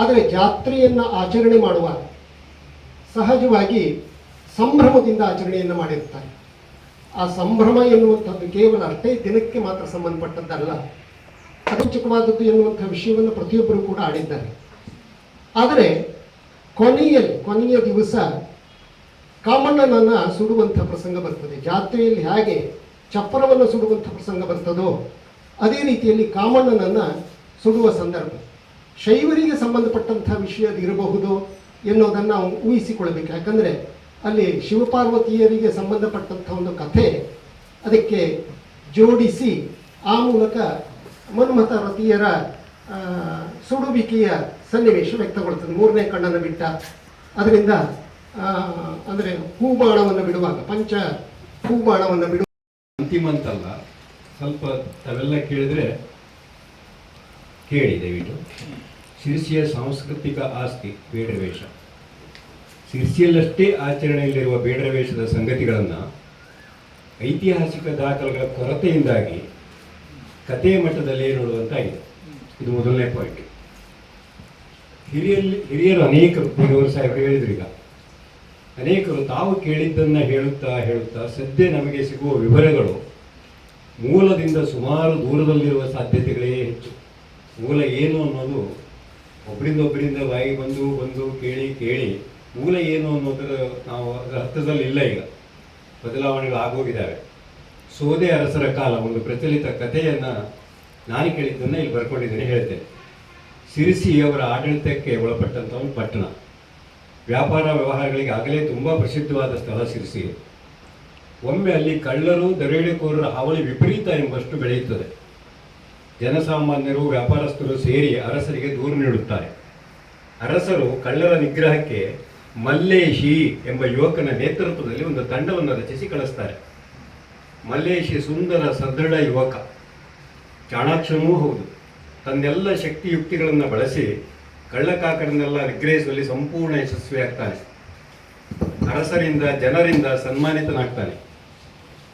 J: ಆದರೆ ಜಾತ್ರೆಯನ್ನು ಆಚರಣೆ ಮಾಡುವಾಗ ಸಹಜವಾಗಿ ಸಂಭ್ರಮದಿಂದ ಆಚರಣೆಯನ್ನು ಮಾಡಿರ್ತಾರೆ. ಆ ಸಂಭ್ರಮ ಎನ್ನುವಂಥದ್ದು ಕೇವಲ ಅಷ್ಟೇ ದಿನಕ್ಕೆ ಮಾತ್ರ ಸಂಬಂಧಪಟ್ಟದ್ದಲ್ಲ, ಸೂಚಕವಾದದ್ದು ಎನ್ನುವಂಥ ವಿಷಯವನ್ನು ಪ್ರತಿಯೊಬ್ಬರು ಕೂಡ ಆಡಿದ್ದಾರೆ. ಆದರೆ ಕೊನೆಯಲ್ಲಿ, ಕೊನೆಯ ದಿವಸ ಕಾಮಣ್ಣನನ್ನು ಸುಡುವಂಥ ಪ್ರಸಂಗ ಬರ್ತದೆ. ಜಾತ್ರೆಯಲ್ಲಿ ಹೇಗೆ ಚಪ್ಪರವನ್ನು ಸುಡುವಂಥ ಪ್ರಸಂಗ ಬರ್ತದೋ ಅದೇ ರೀತಿಯಲ್ಲಿ ಕಾಮಣ್ಣನನ್ನು ಸುಡುವ ಸಂದರ್ಭ. ಶೈವರಿಗೆ ಸಂಬಂಧಪಟ್ಟಂಥ ವಿಷಯ ಇರಬಹುದು ಎನ್ನುವುದನ್ನು ನಾವು ಊಹಿಸಿಕೊಳ್ಬೇಕು ಯಾಕಂದರೆ ಅಲ್ಲಿ ಶಿವಪಾರ್ವತಿಯರಿಗೆ ಸಂಬಂಧಪಟ್ಟಂಥ ಒಂದು ಕಥೆ ಅದಕ್ಕೆ ಜೋಡಿಸಿ ಆ ಮೂಲಕ ಮನ್ಮಥ ರತಿಯರ ಸುಡುವಿಕೆಯ ಸನ್ನಿವೇಶ ವ್ಯಕ್ತಗೊಳ್ತದೆ. ಮೂರನೇ ಕಣ್ಣನ್ನು ಬಿಟ್ಟ. ಅದರಿಂದ ಅಂದರೆ ಹೂಬಾಣವನ್ನು ಬಿಡುವಾಗ, ಪಂಚ ಹೂಬಾಣವನ್ನು ಬಿಡುವ
I: ಅಂತಿಮ ಅಂತಲ್ಲ ಸ್ವಲ್ಪ ತಾವೆಲ್ಲ ಕೇಳಿದ್ರೆ ಕೇಳಿ, ದಯವಿಟ್ಟು. ಶಿರ್ಸಿಯ ಸಾಂಸ್ಕೃತಿಕ ಆಸ್ತಿ ಬೇಡರವೇಷ ಶಿರ್ಸಿಯಲ್ಲಷ್ಟೇ ಆಚರಣೆಯಲ್ಲಿರುವ ಬೇಡರವೇಷದ ಸಂಗತಿಗಳನ್ನು ಐತಿಹಾಸಿಕ ದಾಖಲೆಗಳ ಕೊರತೆಯಿಂದಾಗಿ ಕಥೆ ಮಟ್ಟದಲ್ಲೇ ನೋಡುವಂತಾಗಿದೆ. ಇದು ಮೊದಲನೇ ಪಾಯಿಂಟ್ ಹಿರಿಯಲ್ಲಿ, ಹಿರಿಯರು ಅನೇಕರು ಬೇಗವರು ಸಾಹೇಬರು ಹೇಳಿದ್ರು ಈಗ. ಅನೇಕರು ತಾವು ಕೇಳಿದ್ದನ್ನು ಹೇಳುತ್ತಾ ಹೇಳುತ್ತಾ ಸದ್ಯ ನಮಗೆ ಸಿಗುವ ವಿವರಗಳು ಮೂಲದಿಂದ ಸುಮಾರು ದೂರದಲ್ಲಿರುವ ಸಾಧ್ಯತೆಗಳೇ ಹೆಚ್ಚು. ಮೂಲ ಏನು ಅನ್ನೋದು ಒಬ್ಬರಿಂದ ಒಬ್ಬರಿಂದ ಬಾಯಿ ಬಂದು ಬಂದು ಕೇಳಿ ಕೇಳಿ ಮೂಲ ಏನು ಅನ್ನೋದರ ನಾವು ಅದರ ಹತ್ತಿರದಲ್ಲಿ ಇಲ್ಲ ಈಗ. ಬದಲಾವಣೆಗಳು ಆಗೋಗಿದ್ದಾವೆ. ಸೋದೆ ಅರಸರ ಕಾಲ, ಒಂದು ಪ್ರಚಲಿತ ಕಥೆಯನ್ನು ನಾನು ಕೇಳಿದ್ದನ್ನು ಇಲ್ಲಿ ಬರ್ಕೊಂಡಿದ್ದೇನೆ, ಹೇಳ್ತೇನೆ. ಸಿರಿಸಿ ಅವರ ಆಡಳಿತಕ್ಕೆ ಒಳಪಟ್ಟಂಥ ಒಂದು ಪಟ್ಟಣ. ವ್ಯಾಪಾರ ವ್ಯವಹಾರಗಳಿಗೆ ಆಗಲೇ ತುಂಬ ಪ್ರಸಿದ್ಧವಾದ ಸ್ಥಳ ಸಿರಿಸಿ ಒಮ್ಮೆ ಅಲ್ಲಿ ಕಳ್ಳರು, ದರೋಡೆಕೋರರ ಹಾವಳಿ ವಿಪರೀತ ಎಂಬಷ್ಟು ಬೆಳೆಯುತ್ತದೆ. ಜನಸಾಮಾನ್ಯರು, ವ್ಯಾಪಾರಸ್ಥರು ಸೇರಿ ಅರಸರಿಗೆ ದೂರು ನೀಡುತ್ತಾರೆ. ಅರಸರು ಕಳ್ಳರ ನಿಗ್ರಹಕ್ಕೆ ಮಲ್ಲೇಶಿ ಎಂಬ ಯುವಕನ ನೇತೃತ್ವದಲ್ಲಿ ಒಂದು ತಂಡವನ್ನು ರಚಿಸಿ ಕಳಿಸ್ತಾರೆ. ಮಲ್ಲೇಶಿ ಸುಂದರ, ಸದೃಢ ಯುವಕ. ಚಾಣಾಕ್ಷನೂ ಹೌದು. ತನ್ನೆಲ್ಲ ಶಕ್ತಿಯುಕ್ತಿಗಳನ್ನು ಬಳಸಿ ಕಳ್ಳಕಾಕರನ್ನೆಲ್ಲ ನಿಗ್ರಹಿಸುವಲ್ಲಿ ಸಂಪೂರ್ಣ ಯಶಸ್ವಿಯಾಗ್ತಾನೆ. ಅರಸರಿಂದ, ಜನರಿಂದ ಸನ್ಮಾನಿತನಾಗ್ತಾನೆ.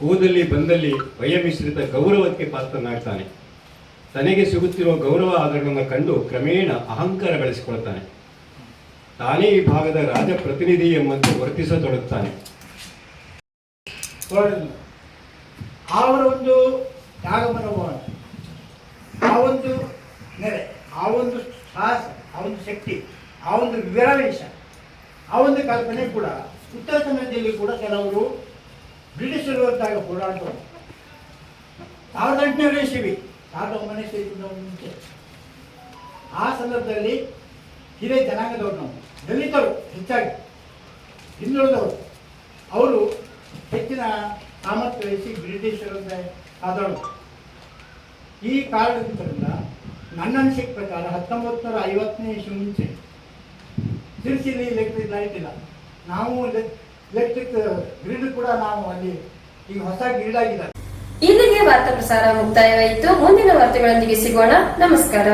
I: ಹೋದಲ್ಲಿ ಬಂದಲ್ಲಿ ವಯಮಿಶ್ರಿತ ಗೌರವಕ್ಕೆ ಪಾತ್ರನಾಗ್ತಾನೆ. ತನಗೆ ಸಿಗುತ್ತಿರುವ ಗೌರವ ಆಧಾರಗಳನ್ನು ಕಂಡು ಕ್ರಮೇಣ ಅಹಂಕಾರ ಬೆಳೆಸಿಕೊಳ್ತಾನೆ. ತಾನೇ ಈ ಭಾಗದ ರಾಜಪ್ರತಿನಿಧಿ ಎಂಬಂತೆ ವರ್ತಿಸತೊಡಗುತ್ತಾನೆ
K: ಅವರ ಒಂದು ತ್ಯಾಗ ಆ ಒಂದು ನೆರೆ ಆ ಒಂದು ಸಾಹಸ ಆ ಒಂದು ಶಕ್ತಿ ಆ ಒಂದು ವಿರವೇಶ ಆ ಒಂದು ಕಲ್ಪನೆ ಕೂಡ ಉತ್ತರ ಕನ್ನಡದಲ್ಲಿ ಕೂಡ ಕೆಲವರು ಬ್ರಿಟಿಷರು ಅಂತಾಗ ಹೋರಾಡಿದ್ರು ಸಾವಿರದ ಎಂಟುನೂರ ಇಸವಿ ಸಾವಿರದ ಒಂಬೈನೂರ ಇಸವಿಗಿಂತ ಮುಂಚೆ. ಆ ಸಂದರ್ಭದಲ್ಲಿ ಹಿರಿಯ ಜನಾಂಗದವರು ನಾವು, ದಲಿತರು ಹೆಚ್ಚಾಗಿ, ಹಿಂದುಳಿದವರು, ಅವರು ಹೆಚ್ಚಿನ ಸಾಮರ್ಥ್ಯ ವಹಿಸಿ ಬ್ರಿಟಿಷರಿಂದ ಆದಳು ಈ ಕಾರಣದಿಂದ ನನ್ನ ಅನಿಸಿಕೆ ಪ್ರಕಾರ ಹತ್ತೊಂಬತ್ತು ನೂರ ಐವತ್ತನೇ ಇಸ್ವಿ ಮುಂಚೆ, ಸಿರಿಸಿಲಿ ಇಲೆಕ್ಟ್ರಿಕ್ ಲೈಟ್ ಇಲ್ಲ. ನಾವು ಎಲೆಕ್ಟ್ರಿಕ್ ಗ್ರಿಡ್ ಕೂಡ ನಾವು ಅಲ್ಲಿ ಈಗ ಹೊಸ ಗ್ರಿಡ್ ಆಗಿದೆ.
L: ಇಲ್ಲಿಗೆ ವಾರ್ತಾ ಪ್ರಸಾರ ಮುಕ್ತಾಯವಾಯಿತು. ಮುಂದಿನ ವಾರ್ತೆಗಳೊಂದಿಗೆ ಸಿಗೋಣ. ನಮಸ್ಕಾರ.